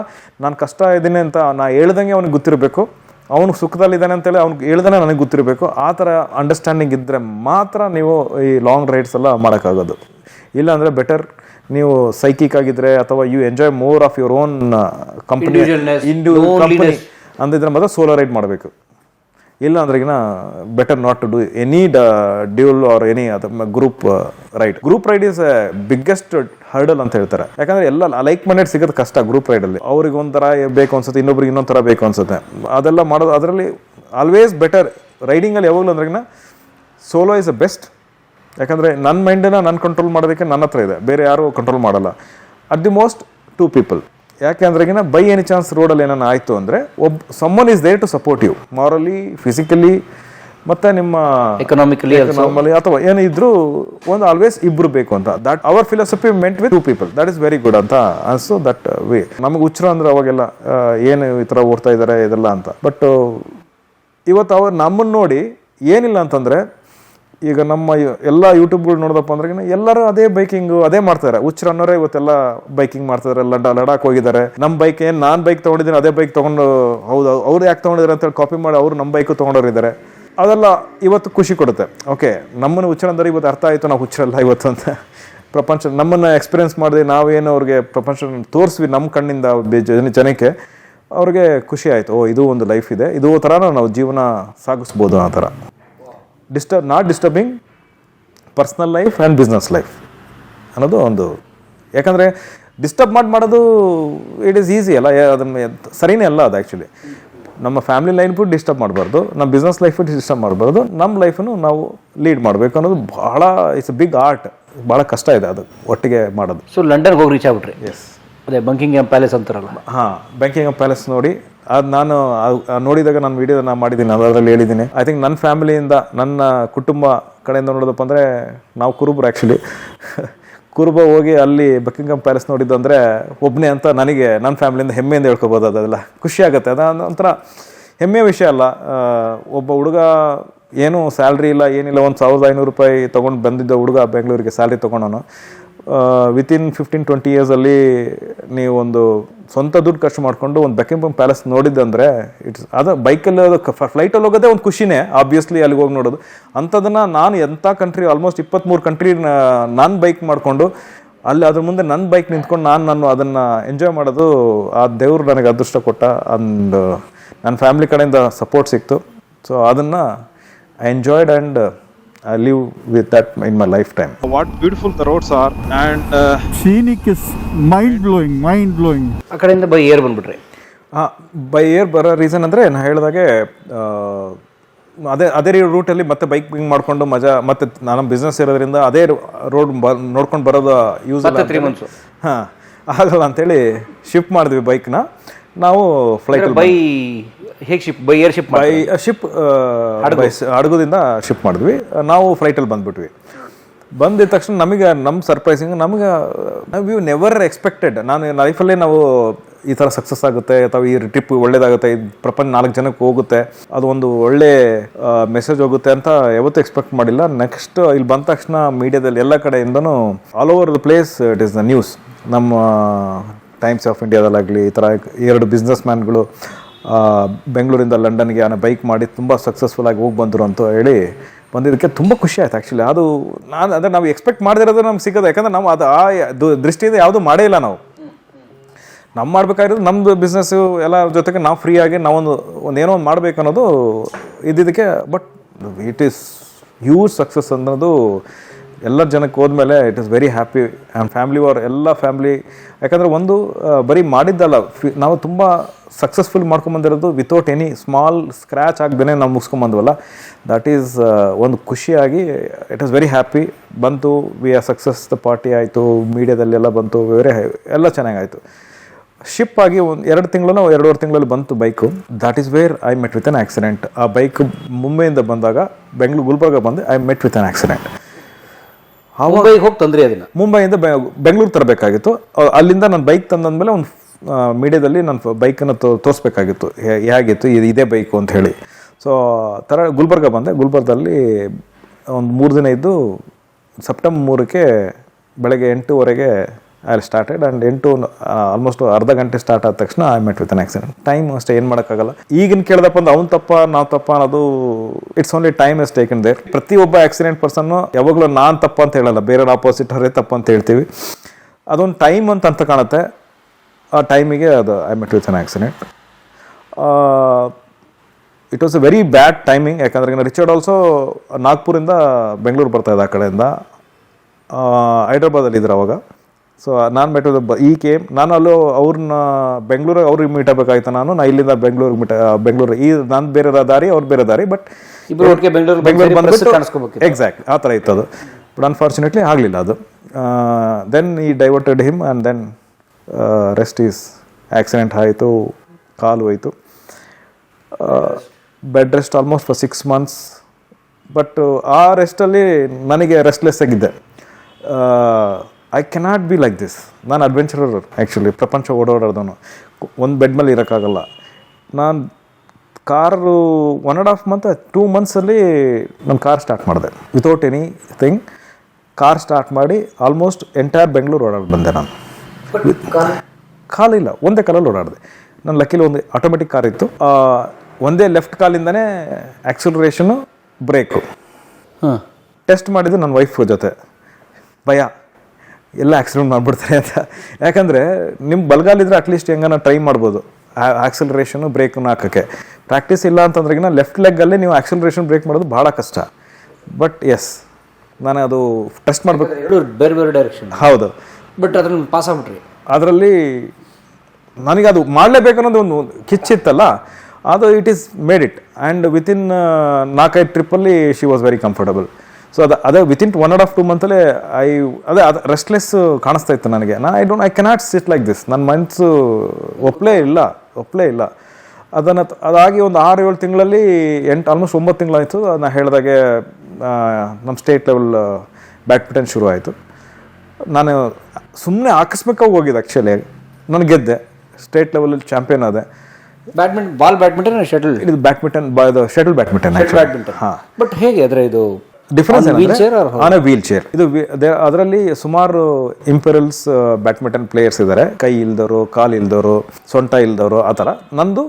ನಾನು ಕಷ್ಟ ಇದ್ದೀನಿ ಅಂತ ನಾ ಹೇಳ್ದಂಗೆ ಅವ್ನಿಗೆ ಗೊತ್ತಿರಬೇಕು. ಅವನು ಸುಖದಲ್ಲಿದ್ದಾನೆ ಅಂತೇಳಿ ಅವ್ನಿಗೆ ಹೇಳ್ದಾನೆ ನನಗೆ ಗೊತ್ತಿರಬೇಕು. ಆ ಥರ ಅಂಡರ್ಸ್ಟ್ಯಾಂಡಿಂಗ್ ಇದ್ದರೆ ಮಾತ್ರ ನೀವು ಈ ಲಾಂಗ್ ರೈಡ್ಸ್ ಎಲ್ಲ ಮಾಡೋಕ್ಕಾಗೋದು. ಇಲ್ಲಾಂದರೆ ಬೆಟರ್ ನೀವು ಸೈಕಿಕ್ ಆಗಿದ್ರೆ ಅಥವಾ you enjoy more of your own company ಇಂಡು company. ಅಂದಿದ್ರೆ ಮಾತ್ರ ಸೋಲೋ ರೈಡ್ ಮಾಡಬೇಕು. ಇಲ್ಲ ಅಂದ್ರೆಗಿನ better not to do any dual or any ಅದ group ride group ride is biggest hurdle ಅಂತ ಹೇಳ್ತಾರೆ. ಯಾಕಂದ್ರೆ ಎಲ್ಲ ಲೈಕ್ ಮೈಂಡೆಡ್ ಸಿಗೋದು ಕಷ್ಟ ಗ್ರೂಪ್ ರೈಡಲ್ಲಿ ಅವ್ರಿಗೆ ಒಂಥರ ಬೇಕು ಅನ್ಸುತ್ತೆ, ಇನ್ನೊಬ್ರಿಗೆ ಇನ್ನೊಂದು ಥರ ಬೇಕು ಅನ್ಸುತ್ತೆ. ಅದೆಲ್ಲ ಮಾಡೋದು, ಅದರಲ್ಲಿ ಆಲ್ವೇಸ್ ಬೆಟರ್ ರೈಡಿಂಗಲ್ಲಿ ಯಾವಾಗಲೂ ಅಂದ್ರೆ ಸೋಲೋ ಇಸ್ ಅ ಬೆಸ್ಟ್ ಯಾಕಂದರೆ ನನ್ನ ಮೈಂಡನ್ನ ನಾನು ಕಂಟ್ರೋಲ್ ಮಾಡೋದಕ್ಕೆ ನನ್ನ ಹತ್ರ ಇದೆ. ಬೇರೆ ಯಾರೂ ಕಂಟ್ರೋಲ್ ಮಾಡಲ್ಲ. At the most two people ಯಾಕೆ ಅಂದ್ರೆಗಿನ ಬೈ ಎನಿ ಚಾನ್ಸ್ ರೋಡಲ್ಲಿ ಏನಾನ ಆಯಿತು ಅಂದರೆ ಒಬ್ someone is there to support you morally physically ಮತ್ತು ನಿಮ್ಮ ಎಕನಾಮಿಕಲಿ ನಮ್ಮಲ್ಲಿ ಅಥವಾ ಏನು ಇದ್ರು ಒಂದು ಆಲ್ವೇಸ್ ಇಬ್ರು ಬೇಕು ಅಂತ. That our philosophy meant with two people that is very good ಅಂತ ಅನ್ಸು ದಟ್ ವೇ ನಮಗೆ ಹುಚ್ಚರು ಅಂದ್ರೆ ಅವಾಗೆಲ್ಲ ಏನು ಈ ಥರ ಓಡ್ತಾ ಇದ್ದಾರೆ ಇದೆಲ್ಲ ಅಂತ. ಬಟ್ ಇವತ್ತು ಅವ್ರು ನಮ್ಮನ್ನ ನೋಡಿ ಏನಿಲ್ಲ ಅಂತಂದ್ರೆ ಈಗ ನಮ್ಮ ಎಲ್ಲ ಯೂಟ್ಯೂಬ್ಗಳು ನೋಡಿದಪ್ಪ ಅಂದ್ರೆ ಎಲ್ಲರೂ ಅದೇ ಬೈಕಿಂಗ್ ಅದೇ ಮಾಡ್ತಾರೆ ಹುಚ್ಚರು ಅನ್ನೋರೆ ಇವತ್ತೆಲ್ಲ ಬೈಕಿಂಗ್ ಮಾಡ್ತಾರೆ ಲಡ ಲಡಾಕ್ ಹೋಗಿದ್ದಾರೆ. ನಮ್ಮ ಬೈಕ್ ಏನು ನಾನು ಬೈಕ್ ತೊಗೊಂಡಿದ್ದೀನಿ ಅದೇ ಬೈಕ್ ತೊಗೊಂಡು ಹೌದು ಅವ್ರು ಯಾಕೆ ತೊಗೊಂಡಿದ್ದಾರೆ ಅಂತೇಳಿ ಕಾಪಿ ಮಾಡಿ ಅವರು ನಮ್ಮ ಬೈಕು ತೊಗೊಂಡವ್ರಿದ್ದಾರೆ ಅದೆಲ್ಲ ಇವತ್ತು ಖುಷಿ ಕೊಡುತ್ತೆ. ಓಕೆ ನಮ್ಮನ್ನು ಹುಚ್ಚರಂದ್ರೆ ಇವತ್ತು ಅರ್ಥ ಆಯಿತು, ನಾವು ಹುಚ್ಚರಲ್ಲ ಇವತ್ತು ಅಂತ. ಪ್ರಪಂಚ, ನಮ್ಮನ್ನು ಎಕ್ಸ್ಪೀರಿಯನ್ಸ್ ಮಾಡಿದೆ ನಾವೇನು ಅವ್ರಿಗೆ ಪ್ರಪಂಚ ತೋರಿಸ್ವಿ ನಮ್ಮ ಕಣ್ಣಿಂದ ಜನ ಜನಕ್ಕೆ, ಅವ್ರಿಗೆ ಖುಷಿ ಆಯಿತು. ಓ, ಇದು ಒಂದು ಲೈಫ್ ಇದೆ. ಇದು ಥರನೂ ನಾವು ಜೀವನ ಸಾಗಿಸ್ಬೋದು ಆ ಥರ. Disturb not disturbing personal life and business life ಅನ್ನೋದು ಒಂದು, ಯಾಕಂದರೆ ಡಿಸ್ಟರ್ಬ್ ಮಾಡಿ ಮಾಡೋದು ಇಟ್ ಈಸ್ ಈಸಿ ಅಲ್ಲ. ಅದನ್ನು ಸರಿನೇ ಅಲ್ಲ ಅದು ಆ್ಯಕ್ಚುಲಿ ನಮ್ಮ ಫ್ಯಾಮಿಲಿ ಲೈನ್ ಫುಡ್ ಡಿಸ್ಟರ್ಬ್ ಮಾಡಬಾರ್ದು ನಮ್ಮ ಬಿಸ್ನೆಸ್ ಲೈಫು ಡಿಸ್ಟರ್ಬ್ ಮಾಡಬಾರ್ದು ನಮ್ಮ ಲೈಫನ್ನು ನಾವು ಲೀಡ್ ಮಾಡಬೇಕು ಅನ್ನೋದು ಭಾಳ ಇಟ್ಸ್ ಬಿಗ್ ಆರ್ಟ್ ಭಾಳ ಕಷ್ಟ ಇದೆ ಅದು ಒಟ್ಟಿಗೆ ಮಾಡೋದು. ಸೊ ಲಂಡನ್ಗೆ ಹೋಗಿ ರೀಚ್ ಆಗ್ಬಿಟ್ರಿ? ಎಸ್ ಅದೇ ಬಂಕಿಂಗ್ ಪ್ಯಾಲೇಸ್ ಅಂತಾರಲ್ಲ. ಹಾಂ ಬ್ಯಾಂಕಿಂಗ್ ಪ್ಯಾಲೇಸ್ ನೋಡಿ. ಅದು ನಾನು ನೋಡಿದಾಗ ನಾನು ವೀಡಿಯೋ ನಾನು ಮಾಡಿದ್ದೀನಿ ಅದರಲ್ಲಿ ಹೇಳಿದ್ದೀನಿ. ಐ ಥಿಂಕ್ ನನ್ನ ಫ್ಯಾಮಿಲಿಯಿಂದ ನನ್ನ ಕುಟುಂಬ ಕಡೆಯಿಂದ ನೋಡೋದಪ್ಪ ಅಂದರೆ ನಾವು ಕುರುಬರು ಆ್ಯಕ್ಚುಲಿ [laughs] ಕುರುಬ ಹೋಗಿ ಅಲ್ಲಿ ಬಕಿಂಗಮ್ ಪ್ಯಾಲೇಸ್ ನೋಡಿದ್ದು ಅಂದರೆ ಒಬ್ಬನೇ ಅಂತ ನನಗೆ ನನ್ನ ಫ್ಯಾಮಿಲಿಯಿಂದ ಹೆಮ್ಮೆಯಿಂದ ಹೇಳ್ಕೊಬೋದು ಅದೆಲ್ಲ ಖುಷಿ ಆಗುತ್ತೆ. ಅದು ಒಂಥರ ಹೆಮ್ಮೆಯ ವಿಷಯ ಅಲ್ಲ. ಒಬ್ಬ ಹುಡುಗ ಏನೂ ಸ್ಯಾಲ್ರಿ ಇಲ್ಲ, ಏನಿಲ್ಲ, ಒಂದು ಸಾವಿರದ ಐನೂರು ರೂಪಾಯಿ ತೊಗೊಂಡು ಬಂದಿದ್ದ ಹುಡುಗ ಬೆಂಗಳೂರಿಗೆ ಸ್ಯಾಲ್ರಿ ತೊಗೊಂಡವನು. ವಿತಿನ್ ಫಿಫ್ಟೀನ್ ಟ್ವೆಂಟಿ ಇಯರ್ಸಲ್ಲಿ ನೀವು ಒಂದು ಸ್ವಂತ ದುಡ್ಡು ಖರ್ಚು ಮಾಡಿಕೊಂಡು ಒಂದು ಬೆಕಿಂಬಮ್ ಪ್ಯಾಲೇಸ್ ನೋಡಿದ್ದಂದರೆ ಇಟ್ಸ್ ಅದು ಬೈಕಲ್ಲಿ ಅದು ಫ್ಲೈಟಲ್ಲಿ ಹೋಗೋದೇ ಒಂದು ಖುಷಿನೇ ಆಬ್ವಿಯಸ್ಲಿ ಅಲ್ಲಿಗೆ ಹೋಗಿ ನೋಡೋದು. ಅಂಥದನ್ನು ನಾನು ಎಂಥ ಕಂಟ್ರಿ ಆಲ್ಮೋಸ್ಟ್ ಇಪ್ಪತ್ತ್ಮೂರು ಕಂಟ್ರಿ ನಾನು ಬೈಕ್ ಮಾಡಿಕೊಂಡು, ಅಲ್ಲಿ ಅದ್ರ ಮುಂದೆ ನನ್ನ ಬೈಕ್ ನಿಂತ್ಕೊಂಡು ನಾನು ನಾನು ಅದನ್ನು ಎಂಜಾಯ್ ಮಾಡೋದು ಆ ದೇವರು ನನಗೆ ಅದೃಷ್ಟ ಕೊಟ್ಟ ಅಂಡ್ ನನ್ನ ಫ್ಯಾಮಿಲಿ ಕಡೆಯಿಂದ ಸಪೋರ್ಟ್ ಸಿಕ್ತು. ಸೊ ಅದನ್ನು I enjoyed and I live with that in my life time What beautiful the roads are, and uh, Scenic is mind blowing, mind blowing. ಆ ಕಡೆಯಿಂದ ಬೈ ಏರ್ ಬಂದ್ಬಿಟ್ರಿ. ಹಾಂ ಬೈ ಏರ್ ಬರೋ ರೀಸನ್ ಅಂದರೆ ನಾನು ಹೇಳಿದಾಗೆ ಆ, ಅದೇ ಅದೇ ರೂಟಲ್ಲಿ ಮತ್ತೆ ಬೈಕ್ ಬಿಂಗ್ ಮಾಡಿಕೊಂಡು ಮಜಾ ಮತ್ತೆ ನಾನು ಬಿಸ್ನೆಸ್ ಇರೋದ್ರಿಂದ ಅದೇ ರೋಡ್ ನೋಡ್ಕೊಂಡು ಬರೋದು ಯೂಸ್ ಮತ್ತೆ three months. ಹಾಂ ಆಗಲ್ಲ ಅಂತೇಳಿ ಶಿಫ್ಟ್ ಮಾಡಿದ್ವಿ ಬೈಕ್ನ ನಾವು ಫ್ಲೈಟ್ ಬೈ ಹೇಗೆ ship by air ship by ship ಹಡಗುದಿಂದ ship ಮಾಡಿದ್ವಿ. ನಾವು ಫ್ಲೈಟಲ್ಲಿ ಬಂದ್ಬಿಟ್ವಿ. ಬಂದಿದ ತಕ್ಷಣ ನಮಗೆ ನಮ್ಮ ಸರ್ಪ್ರೈಸಿಂಗ್ ನಮಗೆ ನಾವು ಯು ನೆವರ್ ಎಕ್ಸ್ಪೆಕ್ಟೆಡ್ ನಾನು ಲೈಫಲ್ಲೇ ನಾವು ಈ ಥರ ಸಕ್ಸಸ್ ಆಗುತ್ತೆ ಅಥವಾ ಈ ಟ್ರಿಪ್ ಒಳ್ಳೇದಾಗುತ್ತೆ ಈ ಪ್ರಪಂಚ ನಾಲ್ಕು ಜನಕ್ಕೆ ಹೋಗುತ್ತೆ ಅದು ಒಂದು ಒಳ್ಳೆ ಮೆಸೇಜ್ ಹೋಗುತ್ತೆ ಅಂತ ಯಾವತ್ತೂ ಎಕ್ಸ್ಪೆಕ್ಟ್ ಮಾಡಿಲ್ಲ. ನೆಕ್ಸ್ಟ್ ಇಲ್ಲಿ ಬಂದ ತಕ್ಷಣ ಮೀಡಿಯಾದಲ್ಲಿ ಎಲ್ಲ ಕಡೆಯಿಂದನೂ all over the place it is the news ನಮ್ಮ ಟೈಮ್ಸ್ ಆಫ್ ಇಂಡಿಯಾದಲ್ಲಾಗಲಿ ಈ ಥರ ಎರಡು ಬಿಸ್ನೆಸ್ ಮ್ಯಾನ್ಗಳು ಬೆಂಗಳೂರಿಂದ ಲಂಡನ್ಗೆ ಆ ಬೈಕ್ ಮಾಡಿ ತುಂಬ ಸಕ್ಸಸ್ಫುಲ್ ಆಗಿ ಹೋಗಿ ಬಂದರು ಅಂತ ಹೇಳಿ ಬಂದಿದ್ದಕ್ಕೆ ತುಂಬ ಖುಷಿ ಆಯ್ತು ಆ್ಯಕ್ಚುಲಿ ಅದು ನಾನು ಅಂದರೆ ನಾವು ಎಕ್ಸ್ಪೆಕ್ಟ್ ಮಾಡದಿರೋದು ನಮ್ಗೆ ಸಿಗೋದು, ಯಾಕಂದ್ರೆ ನಾವು ಅದು ಆ ದೃಷ್ಟಿಯಿಂದ ಯಾವುದೂ ಮಾಡೇ ಇಲ್ಲ ನಾವು. ನಮ್ಮ ಮಾಡಬೇಕಾಗಿರೋದು ನಮ್ಮದು ಬಿಸ್ನೆಸ್ಸು ಎಲ್ಲ ಜೊತೆಗೆ ನಾವು ಫ್ರೀಯಾಗಿ ನಾವೊಂದು ಒಂದು ಏನೋ ಒಂದು ಮಾಡಬೇಕು ಅನ್ನೋದು ಇದ್ದಿದ್ದಕ್ಕೆ but it is huge success ಅನ್ನೋದು ಎಲ್ಲ ಜನಕ್ಕೆ ಹೋದ್ಮೇಲೆ it is very happy and family hour ಎಲ್ಲ ಫ್ಯಾಮ್ಲಿ ಯಾಕಂದರೆ ಒಂದು ಬರೀ ಮಾಡಿದ್ದಲ್ಲ, ನಾವು ತುಂಬ ಸಕ್ಸಸ್ಫುಲ್ ಮಾಡ್ಕೊಂಬಂದಿರೋದು ವಿತೌಟ್ ಎನಿ ಸ್ಮಾಲ್ ಸ್ಕ್ರ್ಯಾಚ್ ಆಗದೇ ನಾವು ಮುಗಿಸ್ಕೊಂಬಂದ್ವಲ್ಲ? ದಟ್ ಈಸ್ ಒಂದು ಖುಷಿಯಾಗಿ ಇಟ್ ಇಸ್ ವೆರಿ ಹ್ಯಾಪಿ ಬಂತು we are success the party ಆಯಿತು ಮೀಡಿಯಾದಲ್ಲೆಲ್ಲ ಬಂತು ವೆರಿ ಎಲ್ಲ ಚೆನ್ನಾಗಾಯಿತು. ಶಿಪ್ ಆಗಿ ಒಂದು ಎರಡು ತಿಂಗಳು ಎರಡೂವರೆ ತಿಂಗಳಲ್ಲಿ ಬಂತು bike. That is where I met with an accident ಆ ಬೈಕ್ ಮುಂಬೈಯಿಂದ ಬಂದಾಗ ಬೆಂಗಳೂರು ಗುಲ್ಬರ್ಗ ಬಂದು I met with an accident ಹೋಗಿ ತಂದ್ರಿ ಅದನ್ನ? ಮುಂಬೈಯಿಂದ ಬೆಂಗಳೂರು ತರಬೇಕಾಗಿತ್ತು. ಅಲ್ಲಿಂದ ನಾನು ಬೈಕ್ ತಂದಂದಮೇಲೆ ಒಂದು ಮೀಡಿಯಾದಲ್ಲಿ ನಾನು ಬೈಕನ್ನು ತೋ ತೋರಿಸ್ಬೇಕಾಗಿತ್ತು. ಹೇಗಿತ್ತು ಇದು ಇದೇ ಬೈಕು ಅಂತ ಹೇಳಿ. ಸೊ ತರ ಗುಲ್ಬರ್ಗ ಬಂದೆ. ಗುಲ್ಬರ್ಗದಲ್ಲಿ ಒಂದು ಮೂರು ದಿನ ಇದ್ದು ಸೆಪ್ಟೆಂಬರ್ ಮೂರಕ್ಕೆ ಬೆಳಗ್ಗೆ ಎಂಟೂವರೆಗೆ ಐ ಸ್ಟಾರ್ಟೆಡ್ ಆ್ಯಂಡ್ ಎಂಟು ಆಲ್ಮೋಸ್ಟ್ ಅರ್ಧ ಗಂಟೆ ಸ್ಟಾರ್ಟ್ ಆದ ತಕ್ಷಣ I met with an accident time ಅಷ್ಟೇ, ಏನು ಮಾಡೋಕ್ಕಾಗಲ್ಲ. ಈಗಿನ ಕೇಳ್ದಪ್ಪ ಅಂದ್ರೆ ಅವ್ನು ತಪ್ಪ ನಾವು ತಪ್ಪ ಅನ್ನೋದು it's only time is taken there ಪ್ರತಿಯೊಬ್ಬ ಆಕ್ಸಿಡೆಂಟ್ ಪರ್ಸನ್ನು ಯಾವಾಗಲೂ ನಾನು ತಪ್ಪ ಅಂತ ಹೇಳಲ್ಲ. ಬೇರೆ ಆಪೋಸಿಟ್ ಅವರೇ ತಪ್ಪ ಅಂತ ಹೇಳ್ತೀವಿ. ಅದೊಂದು ಟೈಮ್ ಅಂತ ಅಂತ ಕಾಣುತ್ತೆ. ಆ ಟೈಮಿಗೆ ಅದು I met with an accident. It was a very bad timing ಯಾಕಂದ್ರೆ ರಿಚರ್ಡ್ ಆಲ್ಸೋ ನಾಗ್ಪುರಿಂದ ಬೆಂಗಳೂರು ಬರ್ತಾ ಇದ್ದ ಆ ಕಡೆಯಿಂದ. ಹೈದ್ರಾಬಾದಲ್ಲಿ ಇದ್ರು ಅವಾಗ. ಸೊ ನಾನು ಮೆಟ್ ಈ ಕೇಮ್ ನಾನು ಅಲ್ಲೂ ಅವ್ರನ್ನ ಬೆಂಗಳೂರಿಗೆ ಅವ್ರಿಗೆ ಮೀಟ್ ಆಗಬೇಕಾಯ್ತು. ನಾನು ನಾ ಇಲ್ಲಿಂದ ಬೆಂಗಳೂರಿಗೆ ಮೀಟ್ ಬೆಂಗಳೂರು ಈ ನಾನು ಬೇರೆ ದಾರಿ ಅವ್ರು ಬೇರೆ ದಾರಿ ಬಟ್ ಬೆಂಗಳೂರು ಬೆಂಗಳೂರು ಬಂದ್ಬಿಟ್ಟು ಎಕ್ಸಾಕ್ಟ್ ಆ ಥರ ಇತ್ತು ಅದು. ಬಟ್ ಅನ್ಫಾರ್ಚುನೇಟ್ಲಿ ಆಗಲಿಲ್ಲ ಅದು. Then he diverted him and then rest is accident ಆಯಿತು, ಕಾಲು ಹೋಯಿತು. Bed rest almost for six months but ಆ ರೆಸ್ಟಲ್ಲಿ ನನಗೆ ರೆಸ್ಟ್ಲೆಸ್ ಆಗಿದ್ದೆ. I cannot be like this ನಾನು ಅಡ್ವೆಂಚರರ್ ಆ್ಯಕ್ಚುಲಿ ಪ್ರಪಂಚ ಓಡಾಡೋದವನು. ಒಂದು ಬೆಡ್ ಮೇಲೆ ಇರೋಕ್ಕಾಗಲ್ಲ. ನಾನು car one and half month two ಮಂತ್ಸಲ್ಲಿ ನಾನು ಕಾರ್ ಸ್ಟಾರ್ಟ್ ಮಾಡಿದೆ. Without any thing car start ಮಾಡಿ ಆಲ್ಮೋಸ್ಟ್ ಎಂಟೈರ್ ಬೆಂಗಳೂರು ಓಡಾಡಿ ಬಂದೆ ನಾನು. ಕಾಲಿಲ್ಲ ಒಂದೇ ಕಾಲಲ್ಲಿ ಓಡಾಡಿದೆ. ನನ್ನ ಲಕ್ಕಿಲಿ ಒಂದು ಆಟೋಮೆಟಿಕ್ ಕಾರ್ ಇತ್ತು. ಒಂದೇ ಲೆಫ್ಟ್ ಕಾಲಿಂದನೇ ಆಕ್ಸಿಲರೇಷನು ಬ್ರೇಕು ಹಾಂ. ಟೆಸ್ಟ್ ಮಾಡಿದ್ದು ನನ್ನ ವೈಫ್ ಜೊತೆ. ಭಯ ಎಲ್ಲ ಆ್ಯಕ್ಸಿಡೆಂಟ್ ಮಾಡಿಬಿಡ್ತಾರೆ ಅಂತ. ಯಾಕಂದರೆ ನಿಮ್ಮ ಬಲಗಾಲಿದ್ರೆ ಅಟ್ಲೀಸ್ಟ್ ಹೆಂಗನ ಟ್ರೈ ಮಾಡ್ಬೋದು. ಆಕ್ಸಿಲರೇಷನು ಬ್ರೇಕನ್ನು ಹಾಕೋಕ್ಕೆ. ಪ್ರಾಕ್ಟೀಸ್ ಇಲ್ಲ ಅಂತಂದ್ರೆಗಿನ ಲೆಫ್ಟ್ ಲೆಗ್ಗಲ್ಲೇ ನೀವು ಆಕ್ಸಿಲರೇಷನ್ ಬ್ರೇಕ್ ಮಾಡೋದು ಭಾಳ ಕಷ್ಟ. ಬಟ್ ಎಸ್ ನಾನು ಅದು ಟೆಸ್ಟ್ ಮಾಡಬೇಕು. ಬೇರೆ ಬೇರೆ ಡೈರೆಕ್ಷನ್ ಹೌದು. ಬಟ್ ಅದ್ರಲ್ಲಿ ಪಾಸ್ ಆಗ್ಬಿಟ್ರಿ. ಅದರಲ್ಲಿ ನನಗೆ ಅದು ಮಾಡಲೇಬೇಕು ಅನ್ನೋದು ಒಂದು ಕಿಚ್ಚಿತ್ತಲ್ಲ, ಅದು it is made it and within ನಾಲ್ಕೈದು ಟ್ರಿಪ್ಪಲ್ಲಿ she was very comfortable so ಅದು, ಅದೇ within one and half to ಮಂತಲ್ಲೇ I ಅದೇ, ಅದು ರೆಸ್ಟ್ಲೆಸ್ ಕಾಣಿಸ್ತಾ ಇತ್ತು ನನಗೆ. ನಾ I don't I cannot sit like this ನನ್ನ ಮನ್ಸು ಒಪ್ಪಲೇ ಇಲ್ಲ ಒಪ್ಪಲೇ ಇಲ್ಲ. ಅದನ್ನು, ಅದಾಗಿ ಒಂದು ಆರು, ಏಳು ತಿಂಗಳಲ್ಲಿ, ಎಂಟು ಆಲ್ಮೋಸ್ಟ್ ಒಂಬತ್ತು ತಿಂಗಳಾಯಿತು. ನಾನು ಹೇಳಿದಾಗೆ ನಮ್ಮ ಸ್ಟೇಟ್ ಲೆವೆಲ್ ಬ್ಯಾಡ್ಮಿಂಟನ್ ಶುರು ಆಯಿತು ನಾನು ಸುಮ್ಮನೆ ಆಕಸ್ಮಿಕವಾಗಿ ಹೋಗಿದ್ದೆ ಆ್ಯಕ್ಚುಲಿ ನಾನು ಗೆದ್ದೆ. ಸ್ಟೇಟ್ ಲೆವೆಲಲ್ಲಿ ಚಾಂಪಿಯನ್ ಆದೆ. ಬ್ಯಾಡ್ಮಿಂಟನ್ ಬಾಲ್ ಬ್ಯಾಡ್ಮಿಂಟನ್ ಶಟಲ್ ಇದು ಬ್ಯಾಡ್ಮಿಂಟನ್ ಇದು ಶಟಲ್ ಬ್ಯಾಡ್ಮಿಂಟನ್ ಬ್ಯಾಡ್ಮಿಂಟನ್ ಹಾಂ. ಬಟ್ ಹೇಗೆ ಅದರ ಇದು difference wheelchair on a wheelchair ಇದು ಅದರಲ್ಲಿ ಸುಮಾರು ಇಂಪೆರಲ್ಸ್ ಬ್ಯಾಡ್ಮಿಂಟನ್ ಪ್ಲೇಯರ್ಸ್ ಇದ್ದಾರೆ ಕೈ ಇಲ್ದವರು ಕಾಲು ಇಲ್ದವರು ಸೊಂಟ ಇಲ್ದವರು ಆ ಥರ. ನಂದು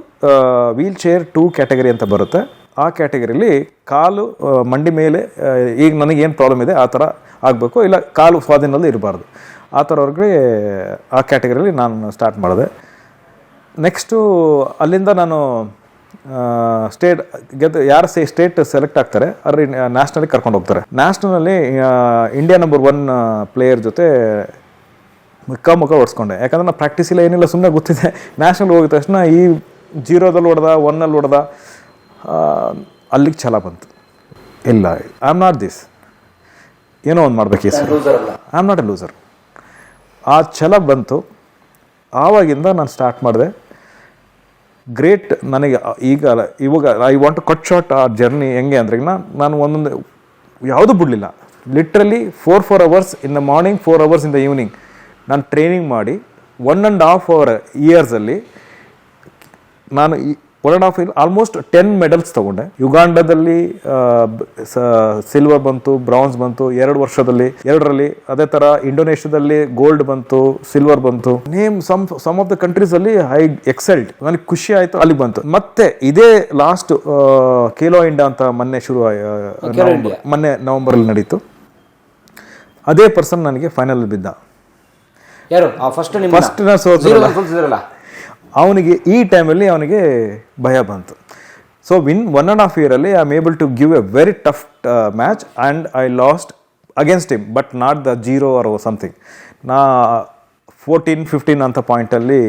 ವೀಲ್ ಚೇರ್ ಟೂ ಕ್ಯಾಟಗರಿ ಅಂತ ಬರುತ್ತೆ. ಆ ಕ್ಯಾಟಗರಿಲಿ ಕಾಲು ಮಂಡಿ ಮೇಲೆ ಈಗ ನನಗೆ ಏನು ಪ್ರಾಬ್ಲಮ್ ಇದೆ ಆ ಥರ ಆಗಬೇಕು, ಇಲ್ಲ ಕಾಲು ಸ್ವಾಧೀನದಲ್ಲಿ ಇರಬಾರ್ದು. ಆ ಥರವ್ರಿಗೆ ಆ ಕ್ಯಾಟಗರಿಲಿ ನಾನು ಸ್ಟಾರ್ಟ್ ಮಾಡಿದೆ. ನೆಕ್ಸ್ಟು ಅಲ್ಲಿಂದ ನಾನು ಸ್ಟೇಟ್ ಗೆದ್ದು, ಯಾರು ಸೇ ಸ್ಟೇಟ್ ಸೆಲೆಕ್ಟ್ ಆಗ್ತಾರೆ, ಅವ್ರ ನ್ಯಾಷನಲಿಗೆ ಕರ್ಕೊಂಡು ಹೋಗ್ತಾರೆ. ನ್ಯಾಷನಲಲ್ಲಿ ಇಂಡಿಯಾ ನಂಬರ್ ಒನ್ ಪ್ಲೇಯರ್ ಜೊತೆ ಮುಖ ಮುಖ ಓಡಿಸ್ಕೊಂಡೆ. ಯಾಕಂದ್ರೆ ನಾನು ಪ್ರಾಕ್ಟೀಸ್ ಇಲ್ಲ, ಏನಿಲ್ಲ ಸುಮ್ಮನೆ ಗೊತ್ತಿದೆ ನ್ಯಾಷನಲ್ ಹೋಗಿದ ತಕ್ಷಣ ಈ ಜೀರೋದಲ್ಲಿ ಹೊಡೆದ ಒನ್ನಲ್ಲಿ ಹೊಡೆದ ಅಲ್ಲಿಗೆ ಛಲ ಬಂತು. ಇಲ್ಲ ಐ ಆಮ್ ನಾಟ್ ದಿಸ್ ಏನೋ ಒಂದು ಮಾಡಬೇಕು sir I am not a loser ಆ ಛಲ ಬಂತು. ಆವಾಗಿಂದ ನಾನು ಸ್ಟಾರ್ಟ್ ಮಾಡಿದೆ. ಗ್ರೇಟ್ ನನಗೆ ಈಗ ಇವಾಗ I want to cut short ಆ ಜರ್ನಿ ಹೆಂಗೆ ಅಂದ್ರೆ ನಾನು ಒಂದೊಂದು ಯಾವುದೂ ಬಿಡಲಿಲ್ಲ. Literally four four hours in the morning four hours in the evening ನಾನು ಟ್ರೈನಿಂಗ್ ಮಾಡಿ ಒನ್ ಆ್ಯಂಡ್ ಹಾಫ್ ಅವರ್ ಇಯರ್ಸಲ್ಲಿ ನಾನು one of half almost ten medals ತಗೊಂಡೆ. ಯುಗಾಂಡದಲ್ಲಿ ಸಿಲ್ವರ್ ಬಂತು ಬ್ರಾನ್ಸ್ ಬಂತು ಎರಡು ವರ್ಷದಲ್ಲಿ ಎರಡರಲ್ಲಿ ಅದೇ ತರ ಇಂಡೋನೇಷ್ಯಾದಲ್ಲಿ ಗೋಲ್ಡ್ ಬಂತು ಸಿಲ್ವರ್ ಬಂತು. Name some some of the countries ಅಲ್ಲಿ ಐ ಎಕ್ಸೆಲ್ಡ್ ನನಗೆ ಖುಷಿ ಆಯ್ತು ಅಲ್ಲಿ ಬಂತು. ಮತ್ತೆ ಇದೇ ಲಾಸ್ಟ್ ಖೇಲೋ ಇಂಡಿಯಾ ಅಂತ ಮೊನ್ನೆ ಶುರು ಆಯ್- ನವೆಂಬರ್- ಅಲ್ಲಿ ನಡೀತು. ಅದೇ ಪರ್ಸನ್ ನನಗೆ ಫೈನಲ್ ಬಿದ್ದ. ಯಾರು? ಫಸ್ಟ್ ಫಸ್ಟ್ ಅವನಿಗೆ ಈ ಟೈಮಲ್ಲಿ ಅವನಿಗೆ ಭಯ ಬಂತು. So win one and half ಇಯರಲ್ಲಿ I am able to give a very tough match and I lost against him but not the zero or something ನಾ ಫೋರ್ಟೀನ್ ಫಿಫ್ಟೀನ್ ಅಂತ ಪಾಯಿಂಟಲ್ಲಿ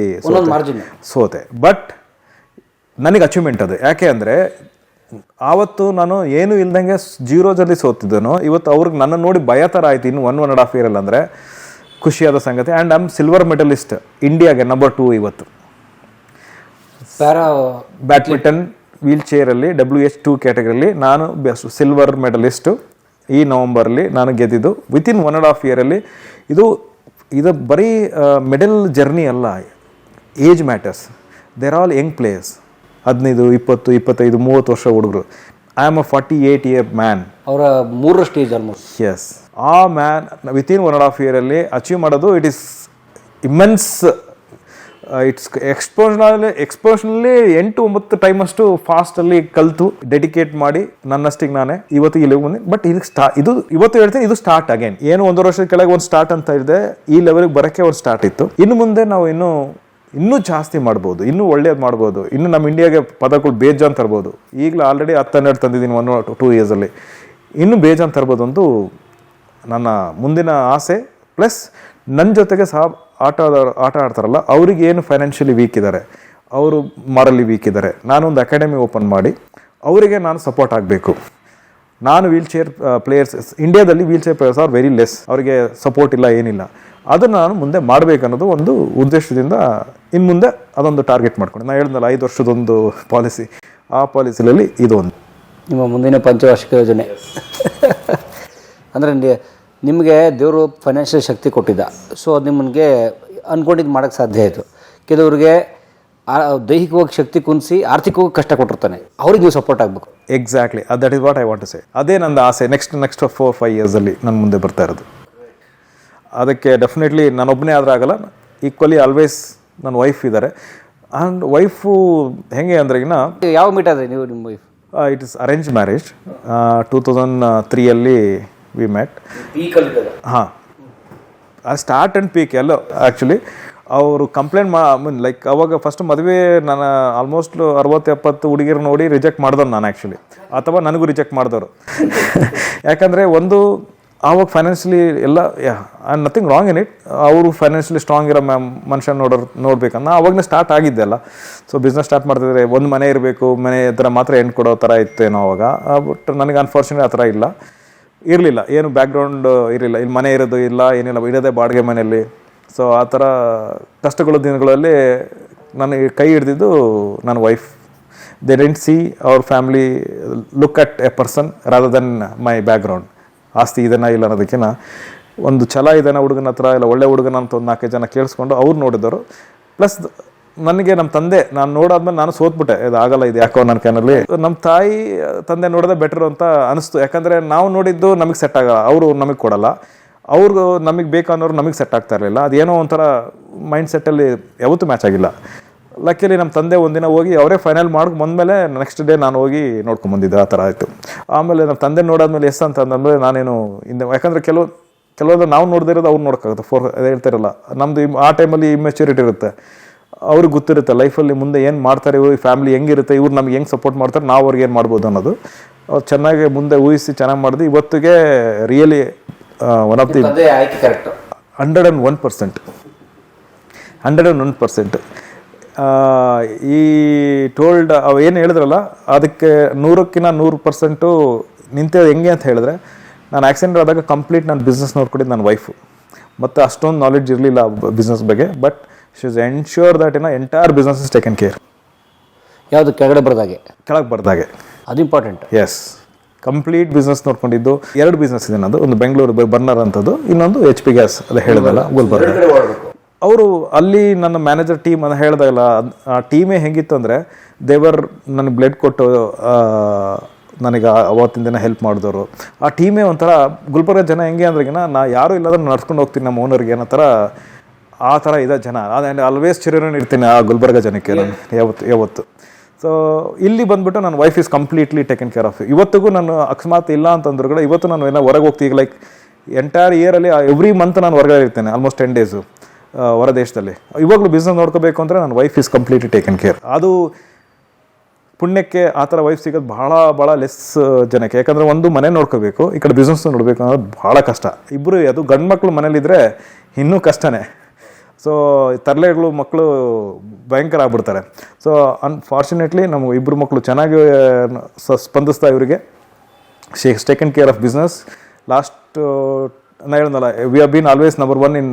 ಸೋತೆ. ಬಟ್ ನನಗೆ ಅಚೀವ್ಮೆಂಟ್ ಅದು. ಯಾಕೆ ಅಂದರೆ ಆವತ್ತು ನಾನು ಏನು ಇಲ್ದಂಗೆ ಜೀರೋದಲ್ಲಿ ಸೋತಿದ್ದನು ಇವತ್ತು ಅವ್ರಿಗೆ ನನ್ನ ನೋಡಿ ಭಯ ಥರ ಆಯ್ತು ಇನ್ನು ಒನ್ ಒನ್ ಆ್ಯಂಡ್ ಹಾಫ್ ಇಯರಲ್ಲಿ ಅಂದರೆ ಖುಷಿಯಾದ ಸಂಗತಿ. ಆ್ಯಂಡ್ ಐಮ್ ಸಿಲ್ವರ್ ಮೆಡಲಿಸ್ಟ್ ಇಂಡಿಯಾಗೆ ನಂಬರ್ ಟೂ ಇವತ್ತು. ಪ್ಯಾರಾ ಬ್ಯಾಡ್ಮಿಂಟನ್ ವೀಲ್ ಚೇರಲ್ಲಿ ಡಬ್ಲ್ಯೂ ಎಚ್ ಟೂ ಕ್ಯಾಟಗರಿಲಿ ನಾನು ಸಿಲ್ವರ್ ಮೆಡಲಿಸ್ಟು ಈ ನವಂಬರಲ್ಲಿ ನಾನು ಗೆದ್ದಿದ್ದು. ವಿತಿನ್ ಒನ್ ಆ್ಯಂಡ್ ಹಾಫ್ ಇಯರಲ್ಲಿ ಇದು ಇದು ಬರೀ ಮೆಡಲ್ ಜರ್ನಿ ಅಲ್ಲ. Age matters there all young players ಹದಿನೈದು ಇಪ್ಪತ್ತು ಇಪ್ಪತ್ತೈದು ಮೂವತ್ತು ವರ್ಷ ಹುಡುಗರು. I am a forty eight year man ಅವರ ಮೂರರ ಸ್ಟೇಜ್ ಆಲ್ಮೋಸ್ಟ್ ಎಸ್ ಆ man within one and half ಇಯರಲ್ಲಿ achieve ಮಾಡೋದು ಇಟ್ ಈಸ್ ಇಮ್ಮೆನ್ಸ್ ಇಟ್ಸ್ ಎಕ್ಸ್ಪೋಷನಲ್ಲಿ ಎಕ್ಸ್ಪೋಷನಲ್ಲಿ ಎಂಟು ಒಂಬತ್ತು ಟೈಮ್ ಅಷ್ಟು ಫಾಸ್ಟ್ ಫಾಸ್ಟಲ್ಲಿ ಕಲಿತು ಡೆಡಿಕೇಟ್ ಮಾಡಿ, ನನ್ನಷ್ಟಿಗೆ ನಾನೇ ಇವತ್ತು ಇಲ್ಲಿ ಬಂದೆ. ಬಟ್ ಇದು ಸ್ಟಾ ಇದು ಇವತ್ತು ಹೇಳ್ತೀನಿ, ಇದು ಸ್ಟಾರ್ಟ್ ಅಗೇನ್ ಏನು ಒಂದೂವರೆ ವರ್ಷದ ಕೆಳಗೆ ಒಂದು ಸ್ಟಾರ್ಟ್ ಅಂತ ಇದೆ, ಈ ಲೆವೆಲ್ಗೆ ಬರೋಕ್ಕೆ ಒಂದು ಸ್ಟಾರ್ಟ್ ಇತ್ತು. ಇನ್ನು ಮುಂದೆ ನಾವು ಇನ್ನೂ ಇನ್ನೂ ಜಾಸ್ತಿ ಮಾಡ್ಬೋದು, ಇನ್ನೂ ಒಳ್ಳೇದು ಮಾಡ್ಬೋದು, ಇನ್ನು ನಮ್ಮ ಇಂಡಿಯಾಗೆ ಪದಗಳು ಬೇಜಾನ್ ತರ್ಬೋದು. ಈಗಲೂ ಆಲ್ರೆಡಿ ಹತ್ತು, ಹನ್ನೆರಡು ತಂದಿದ್ದೀನಿ ಒನ್ ಟು ಇಯರ್ಸಲ್ಲಿ ಇನ್ನೂ ಬೇಜಾನ್ ತರ್ಬೋದು ಒಂದು ನನ್ನ ಮುಂದಿನ ಆಸೆ ಪ್ಲಸ್ ನನ್ನ ಜೊತೆಗೆ ಸಹ ಆಟ ಆಟ ಆಡ್ತಾರಲ್ಲ ಅವ್ರಿಗೆ ಏನು ಫೈನಾನ್ಷಿಯಲಿ ವೀಕ್ ಇದ್ದಾರೆ ಅವರು ಮಾರಲಿ ವೀಕ್ ಇದ್ದಾರೆ ನಾನೊಂದು ಅಕಾಡೆಮಿ ಓಪನ್ ಮಾಡಿ ಅವರಿಗೆ ನಾನು ಸಪೋರ್ಟ್ ಆಗಬೇಕು. ನಾನು ವೀಲ್ ಚೇರ್ ಪ್ಲೇಯರ್ಸ್ ಇಂಡಿಯಾದಲ್ಲಿ wheelchair players are very less ಅವರಿಗೆ ಸಪೋರ್ಟ್ ಇಲ್ಲ ಏನಿಲ್ಲ. ಅದನ್ನು ನಾನು ಮುಂದೆ ಮಾಡಬೇಕನ್ನೋದು ಒಂದು ಉದ್ದೇಶದಿಂದ ಇನ್ನು ಮುಂದೆ ಅದೊಂದು ಟಾರ್ಗೆಟ್ ಮಾಡ್ಕೊಂಡು. ನಾನು ಹೇಳಿದ್ನಲ್ಲ ಐದು ವರ್ಷದೊಂದು ಪಾಲಿಸಿ ಆ ಪಾಲಿಸಿಲಲ್ಲಿ ಇದು ಒಂದು. ನಿಮ್ಮ ಮುಂದಿನ ಪಂಚವಾರ್ಷಿಕ ಯೋಜನೆ. [laughs] ಅಂದರೆ ನಿಮಗೆ ದೇವರು ಫೈನಾನ್ಷಿಯಲ್ ಶಕ್ತಿ ಕೊಟ್ಟಿದ್ದ. ಸೊ ಅದು ನಿಮಗೆ ಅಂದ್ಕೊಂಡಿದ್ದು ಮಾಡೋಕ್ಕೆ ಸಾಧ್ಯ ಆಯಿತು. ಕೆಲವ್ರಿಗೆ ದೈಹಿಕವಾಗಿ ಶಕ್ತಿ ಕುಂದಿಸಿ ಆರ್ಥಿಕವಾಗಿ ಕಷ್ಟ ಕೊಟ್ಟಿರ್ತಾನೆ. ಅವ್ರಿಗೆ ನೀವು ಸಪೋರ್ಟ್ ಆಗಬೇಕು. Exactly that is what I want to say ಅದೇ ನನ್ನ ಆಸೆ ನೆಕ್ಸ್ಟ್ ನೆಕ್ಸ್ಟ್ ಫೋರ್ ಫೈವ್ ಇಯರ್ಸಲ್ಲಿ ನನ್ನ ಮುಂದೆ ಬರ್ತಾ ಇರೋದು. ಅದಕ್ಕೆ ಡೆಫಿನೆಟ್ಲಿ ನಾನೊಬ್ಬನೇ ಆದರೆ ಆಗಲ್ಲ. ಈಕ್ವಲಿ ಆಲ್ವೇಸ್ ನನ್ನ ವೈಫ್ ಇದ್ದಾರೆ ಆ್ಯಂಡ್ ವೈಫು ಹೆಂಗೆ ಅಂದ್ರೆಗಿನ ಯಾವ ಮೀಟ್ ಆದರೆ ನೀವು ನಿಮ್ಮ wife it is arrange marriage two thousand ತ್ರೀಯಲ್ಲಿ we met ಹಾಂ. ಆ ಸ್ಟಾರ್ಟ್ ಆ್ಯಂಡ್ ಪೀಕ್ ಎಲ್ಲೋ ಆ್ಯಕ್ಚುಲಿ ಅವರು ಕಂಪ್ಲೇಂಟ್ ಮಾ ಮೀನ್ ಲೈಕ್ ಅವಾಗ ಫಸ್ಟ್ ಮದುವೆ ನಾನು ಆಲ್ಮೋಸ್ಟ್ ಅರವತ್ತು ಎಪ್ಪತ್ತು ಹುಡುಗಿರು ನೋಡಿ ರಿಜೆಕ್ಟ್ ಮಾಡ್ದವ್ರು ನಾನು ಆ್ಯಕ್ಚುಲಿ ಅಥವಾ ನನಗೂ ರಿಜೆಕ್ಟ್ ಮಾಡಿದವರು. [laughs] ಯಾಕಂದರೆ ಒಂದು ಆವಾಗ ಫೈನಾನ್ಷಿಯಲಿ ಎಲ್ಲ and nothing wrong in it ಅವರು ಫೈನಾನ್ಷಿಯಲಿ ಸ್ಟ್ರಾಂಗ್ ಇರೋ ಮ್ಯಾಮ್ ಮನುಷ್ಯ ನೋಡೋರು ನೋಡ್ಬೇಕನ್ನ ಅವಾಗನೇ ಸ್ಟಾರ್ಟ್ ಆಗಿದ್ದೆ ಅಲ್ಲ. ಸೊ ಬಿಸ್ನೆಸ್ ಸ್ಟಾರ್ಟ್ ಮಾಡ್ತಿದ್ರೆ ಒಂದು ಮನೆ ಇರಬೇಕು ಮನೆ ಹತ್ರ ಮಾತ್ರ ಹೆಣ್ಣು ಕೊಡೋ ಥರ ಇತ್ತೇನೋ ಅವಾಗ. ಬಟ್ ನನಗೆ ಅನ್ಫಾರ್ಚುನೇಟ್ ಆ ಥರ ಇಲ್ಲ. ಇರಲಿಲ್ಲ, ಏನು ಬ್ಯಾಕ್ಗ್ರೌಂಡ್ ಇರಲಿಲ್ಲ. ಇಲ್ಲಿ ಮನೆ ಇರೋದು ಇಲ್ಲ, ಏನಿಲ್ಲ, ಇರೋದೇ ಬಾಡಿಗೆ ಮನೆಯಲ್ಲಿ. ಸೊ ಆ ಥರ ಕಷ್ಟಗಳ ದಿನಗಳಲ್ಲಿ ನನಗೆ ಕೈ ಹಿಡಿದಿದ್ದು ನನ್ನ ವೈಫ್ ದೇ ಡೆಂಟ್ ಸಿ ಅವ್ರ family look at a person rather than my background ಆಸ್ತಿ ಇದನ್ನು ಇಲ್ಲ ಅನ್ನೋದಕ್ಕಿಂತ ಒಂದು ಛಲ ಇದನ್ನ ಹುಡುಗನ ಹತ್ರ, ಇಲ್ಲ ಒಳ್ಳೆ ಹುಡುಗನ ಅಂತ ಒಂದು ನಾಲ್ಕೈದು ಜನ ಕೇಳಿಸ್ಕೊಂಡು ಅವ್ರು ನೋಡಿದರು ಪ್ಲಸ್ ನನಗೆ ನಮ್ಮ ತಂದೆ, ನಾನು ನೋಡಾದ್ಮೇಲೆ ನಾನು ಸೋತ್ಬಿಟ್ಟೆ. ಇದು ಆಗಲ್ಲ, ಇದು ಯಾಕೋ ನನ್ನ ಕೈನಲ್ಲಿ ನಮ್ಮ ತಾಯಿ ತಂದೆ ನೋಡೋದೇ ಬೆಟರ್ ಅಂತ ಅನಿಸ್ತು. ಯಾಕಂದರೆ ನಾವು ನೋಡಿದ್ದು ನಮಗೆ ಸೆಟ್ ಆಗಲ್ಲ. ಅವರು ನಮಗೆ ಕೊಡಲ್ಲ. ಅವ್ರಿಗೂ ನಮಗೆ ಬೇಕನ್ನೋರು ನಮಗೆ ಸೆಟ್ ಆಗ್ತಾ ಇರಲಿಲ್ಲ. ಅದೇನೋ ಒಂಥರ ಮೈಂಡ್ ಸೆಟ್ಟಲ್ಲಿ ಯಾವತ್ತೂ ಮ್ಯಾಚ್ ಆಗಿಲ್ಲ. ಲಕ್ಕಿಲಿ ನಮ್ಮ ತಂದೆ ಒಂದಿನ ಹೋಗಿ ಅವರೇ ಫೈನಲ್ ಮಾಡ್ಕೊಂಡು ಬಂದಮೇಲೆ ನೆಕ್ಸ್ಟ್ ಡೇ ನಾನು ಹೋಗಿ ನೋಡ್ಕೊಂಬಂದಿದ್ದೆ ಆ ಥರ ಆಯಿತು. ಆಮೇಲೆ ನಮ್ಮ ತಂದೆ ನೋಡಾದ್ಮೇಲೆ ಎಸ್ ಅಂತ ಅಂದಮೇಲೆ ನಾನೇನು ಹಿಂದೆ ಯಾಕಂದರೆ ಕೆಲವು, ಕೆಲವೊಂದು ನಾವು ನೋಡದೇ ಇರೋದು ಅವ್ರು ನೋಡೋಕ್ಕಾಗುತ್ತೆ ಫೋರ್ ಅದೇ ಹೇಳ್ತಾರಲ್ಲ ನಮ್ಮದು ಆ ಟೈಮಲ್ಲಿ ಇಮ್ಮೆಚ್ಯೂರಿಟಿ ಇರುತ್ತೆ. ಅವ್ರಿಗೆ ಗೊತ್ತಿರುತ್ತೆ ಲೈಫಲ್ಲಿ ಮುಂದೆ ಏನು ಮಾಡ್ತಾರೆ ಇವ್ರು ಫ್ಯಾಮಿಲಿ ಹೆಂಗಿರುತ್ತೆ ಇವ್ರು ನಮ್ಗೆ ಹೆಂಗೆ ಸಪೋರ್ಟ್ ಮಾಡ್ತಾರೆ ನಾವು ಅವ್ರಿಗೆ ಏನು ಮಾಡ್ಬೋದು ಅನ್ನೋದು. ಅವ್ರು ಚೆನ್ನಾಗಿ ಮುಂದೆ ಊಹಿಸಿ ಚೆನ್ನಾಗಿ ಮಾಡಿದ್ವಿ ಇವತ್ತಿಗೆ really one of the hundred and one percent hundred and one percent ಈ ಟೋಲ್ಡ್ ಅವು ಏನು ಹೇಳಿದ್ರಲ್ಲ ಅದಕ್ಕೆ ನೂರಕ್ಕಿಂತ ನೂರು ಪರ್ಸೆಂಟು ನಿಂತೆ ಹೆಂಗೆ ಅಂತ ಹೇಳಿದ್ರೆ ನಾನು ಆಕ್ಸಿಡೆಂಟ್ ಆದಾಗ ಕಂಪ್ಲೀಟ್ ನಾನು ಬಿಸ್ನೆಸ್ ನೋಡ್ಕೊಂಡಿದ್ದು ನನ್ನ ವೈಫು ಮತ್ತು ಅಷ್ಟೊಂದು ನಾಲೆಡ್ಜ್ ಇರಲಿಲ್ಲ ಬಿಸ್ನೆಸ್ ಬಗ್ಗೆ but she is ensure that in entire business is taken care ಯಾವುದು ಕೆಳಗಡೆ ಬರ್ದಾಗೆ? ಕೆಳಗೆ ಬರ್ದಾಗೆ. ಅದು ಇಂಪಾರ್ಟೆಂಟ್ ಎಸ್ ಕಂಪ್ಲೀಟ್ ಬಿಸ್ನೆಸ್ ನೋಡ್ಕೊಂಡಿದ್ದು ಎರಡು ಬಿಸ್ನೆಸ್ ಇದೆ ನನ್ನದು ಒಂದು ಬೆಂಗಳೂರು ಬರ್ನರ್ ಅಂತದ್ದು ಇನ್ನೊಂದು ಎಚ್ ಪಿ ಗ್ಯಾಸ್ ಅದೇ ಹೇಳಿದಲ್ಲ ಗುಲ್ಬರ್ಗ ಅವರು ಅಲ್ಲಿ ನನ್ನ ಮ್ಯಾನೇಜರ್ ಟೀಮ್ ಅಂತ ಹೇಳಿದಾಗಲ್ಲ ಆ ಟೀಮೇ ಹೆಂಗಿತ್ತು ಅಂದರೆ ದೇವರ್ ನನಗೆ ಬ್ಲಡ್ ಕೊಟ್ಟು ನನಗೆ ಅವತ್ತಿನ ದಿನ ಹೆಲ್ಪ್ ಮಾಡಿದವರು. ಆ ಟೀಮೇ ಒಂಥರ ಗುಲ್ಬರ್ಗ ಜನ ಹೆಂಗೆ ಅಂದ್ರೆಗಿನ ನಾ ಯಾರೂ ಇಲ್ಲಾದ್ರೂ ನಡ್ಸ್ಕೊಂಡು ಹೋಗ್ತೀನಿ ನಮ್ಮ ಓನರ್ಗೆ ಅನ್ನೋ ಥರ ಆ ಥರ ಇದೆ ಜನ. ಅದೇ ಆಲ್ವೇಸ್ ಚಿರನ ಇರ್ತೀನಿ ಆ ಗುಲ್ಬರ್ಗ ಜನಕ್ಕೆ ನಾನು ಯಾವತ್ತು ಯಾವತ್ತು. ಸೊ ಇಲ್ಲಿ ಬಂದ್ಬಿಟ್ಟು ನನ್ನ wife is completely taken care of ಇವತ್ತಿಗೂ ನಾನು ಅಕಸ್ಮಾತ್ ಇಲ್ಲ ಅಂತಂದ್ರು ಕೂಡ ಇವತ್ತು ನಾನು ಏನೋ ಹೊರಗೆ ಹೋಗ್ತೀವಿ ಲೈಕ್ ಎಂಟೈರ್ ಇಯರಲ್ಲಿ ಎವ್ರಿ ಮಂತ್ ನಾನು ಹೊರಗಡೆ ಇರ್ತೇನೆ ಆಲ್ಮೋಸ್ಟ್ ಟೆನ್ ಡೇಸು ಹೊರ ದೇಶದಲ್ಲಿ. ಇವಾಗಲೂ ಬಿಸ್ನೆಸ್ ನೋಡ್ಕೋಬೇಕು ಅಂದರೆ ನನ್ನ wife is completely taken care ಅದು ಪುಣ್ಯಕ್ಕೆ ಆ ಥರ ವೈಫ್ ಸಿಗೋದು ಭಾಳ ಭಾಳ ಲೆಸ್ ಜನಕ್ಕೆ. ಯಾಕಂದರೆ ಒಂದು ಮನೆ ನೋಡ್ಕೋಬೇಕು ಈ ಕಡೆ ಬಿಸ್ನೆಸ್ ನೋಡಬೇಕು ಅನ್ನೋದು ಭಾಳ ಕಷ್ಟ. ಇಬ್ಬರು ಅದು ಗಂಡು ಮಕ್ಕಳು ಮನೇಲಿದ್ದರೆ ಇನ್ನೂ ಕಷ್ಟನೇ. ಸೊ ತರಲೆಗಳು ಮಕ್ಕಳು ಭಯಂಕರ ಆಗ್ಬಿಡ್ತಾರೆ ಸೊ ಅನ್ಫಾರ್ಚುನೇಟ್ಲಿ ನಮ್ಮ ಇಬ್ಬರು ಮಕ್ಕಳು ಚೆನ್ನಾಗಿ ಸ್ಪಂದಿಸ್ತಾ ಇವರಿಗೆ. She taken care of business last ನಾ ಹೇಳ್ದಲ್ಲ we have been always number one in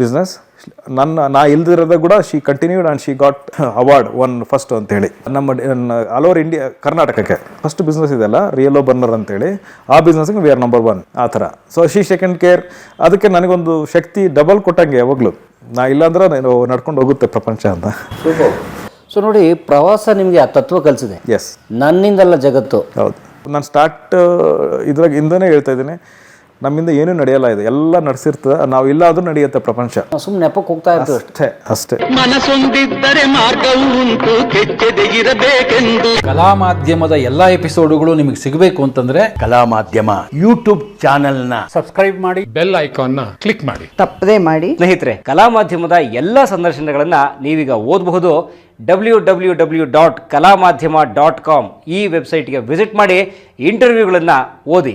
business ನನ್ನ ನಾ ಇಲ್ದಿರೋದ ಕೂಡ she continued and she got award one first ಅಂತೇಳಿ. ನಮ್ಮ ಆಲ್ ಓವರ್ ಇಂಡಿಯಾ ಕರ್ನಾಟಕಕ್ಕೆ ಫಸ್ಟ್ ಬಿಸ್ನೆಸ್ ಇದೆಲ್ಲ ರಿಯಲೋ ಬರ್ನರ್ ಅಂತೇಳಿ. ಆ ಬಿಸ್ನೆಸ್ಗೆ ವಿ ಆರ್ ನಂಬರ್ ಒನ್ ಆ ಥರ. ಸೊ ಶಿ ಸೆಕೆಂಡ್ ಕೇರ್ ಅದಕ್ಕೆ ನನಗೊಂದು ಶಕ್ತಿ ಡಬಲ್ ಕೊಟ್ಟಂಗೆ ಯಾವಾಗಲೂ. ನಾ ಇಲ್ಲಾಂದ್ರೆ ನಾನು ನಡ್ಕೊಂಡು ಹೋಗುತ್ತೆ ಪ್ರಪಂಚ ಅಂತ. ಸೊ ನೋಡಿ ಪ್ರವಾಸ ನಿಮಗೆ ಆ ತತ್ವ ಕಲಿಸಿದೆ. ಎಸ್ ನನ್ನಿಂದಲ್ಲ ಜಗತ್ತು. ಹೌದು. ನಾನು ಸ್ಟಾರ್ಟ್ ಇದ್ರಾಗ ಇಂದನೇ ಹೇಳ್ತಾ ಇದ್ದೀನಿ. ನಮ್ಮಿಂದ ಏನೂ ನಡೆಯಲ್ಲ ಇದೆ. ಎಲ್ಲ ನಡೆಸಿರ್ತದೆ. ನಾವು ಇಲ್ಲ ಆದ್ರೂ ನಡೆಯುತ್ತೆ ಪ್ರಪಂಚ. ಸುಮ್ಮನೆ ನೆಪಕ್ಕೆ ಹೋಗ್ತಾ ಇತ್ತು ಅಷ್ಟೇ. ಅಷ್ಟೇ ಮನಸ್ಸೊಂದಿದ್ದರೆ ಮಾರ್ಗವುಂಟು ಮಾರ್ಗವು ಉಂಟು. ಕೆಚ್ಚದೆ ಇರಬೇಕೆಂದು ಕಲಾ ಮಾಧ್ಯಮದ ಎಲ್ಲಾ ಎಪಿಸೋಡುಗಳು ನಿಮಗೆ ಸಿಗಬೇಕು ಅಂತಂದ್ರೆ ಕಲಾ ಮಾಧ್ಯಮ ಯೂಟ್ಯೂಬ್ ಚಾನಲ್ನ ಸಬ್ಸ್ಕ್ರೈಬ್ ಮಾಡಿ ಬೆಲ್ ಐಕಾನ್ನ ಕ್ಲಿಕ್ ಮಾಡಿ. ತಪ್ಪದೇ ಮಾಡಿ. ಸ್ನೇಹಿತರೆ ಕಲಾ ಮಾಧ್ಯಮದ ಎಲ್ಲಾ ಸಂದರ್ಶನಗಳನ್ನ ನೀವೀಗ ಓದಬಹುದು. ಡಬ್ಲ್ಯೂ ಡಬ್ಲ್ಯೂ ಡಬ್ಲ್ಯೂ ಡಾಟ್ ಕಲಾ ಮಾಧ್ಯಮ ಡಾಟ್ ಕಾಮ್ ಈ ವೆಬ್ಸೈಟ್ಗೆ ವಿಸಿಟ್ ಮಾಡಿ ಇಂಟರ್ವ್ಯೂಗಳನ್ನು ಓದಿ.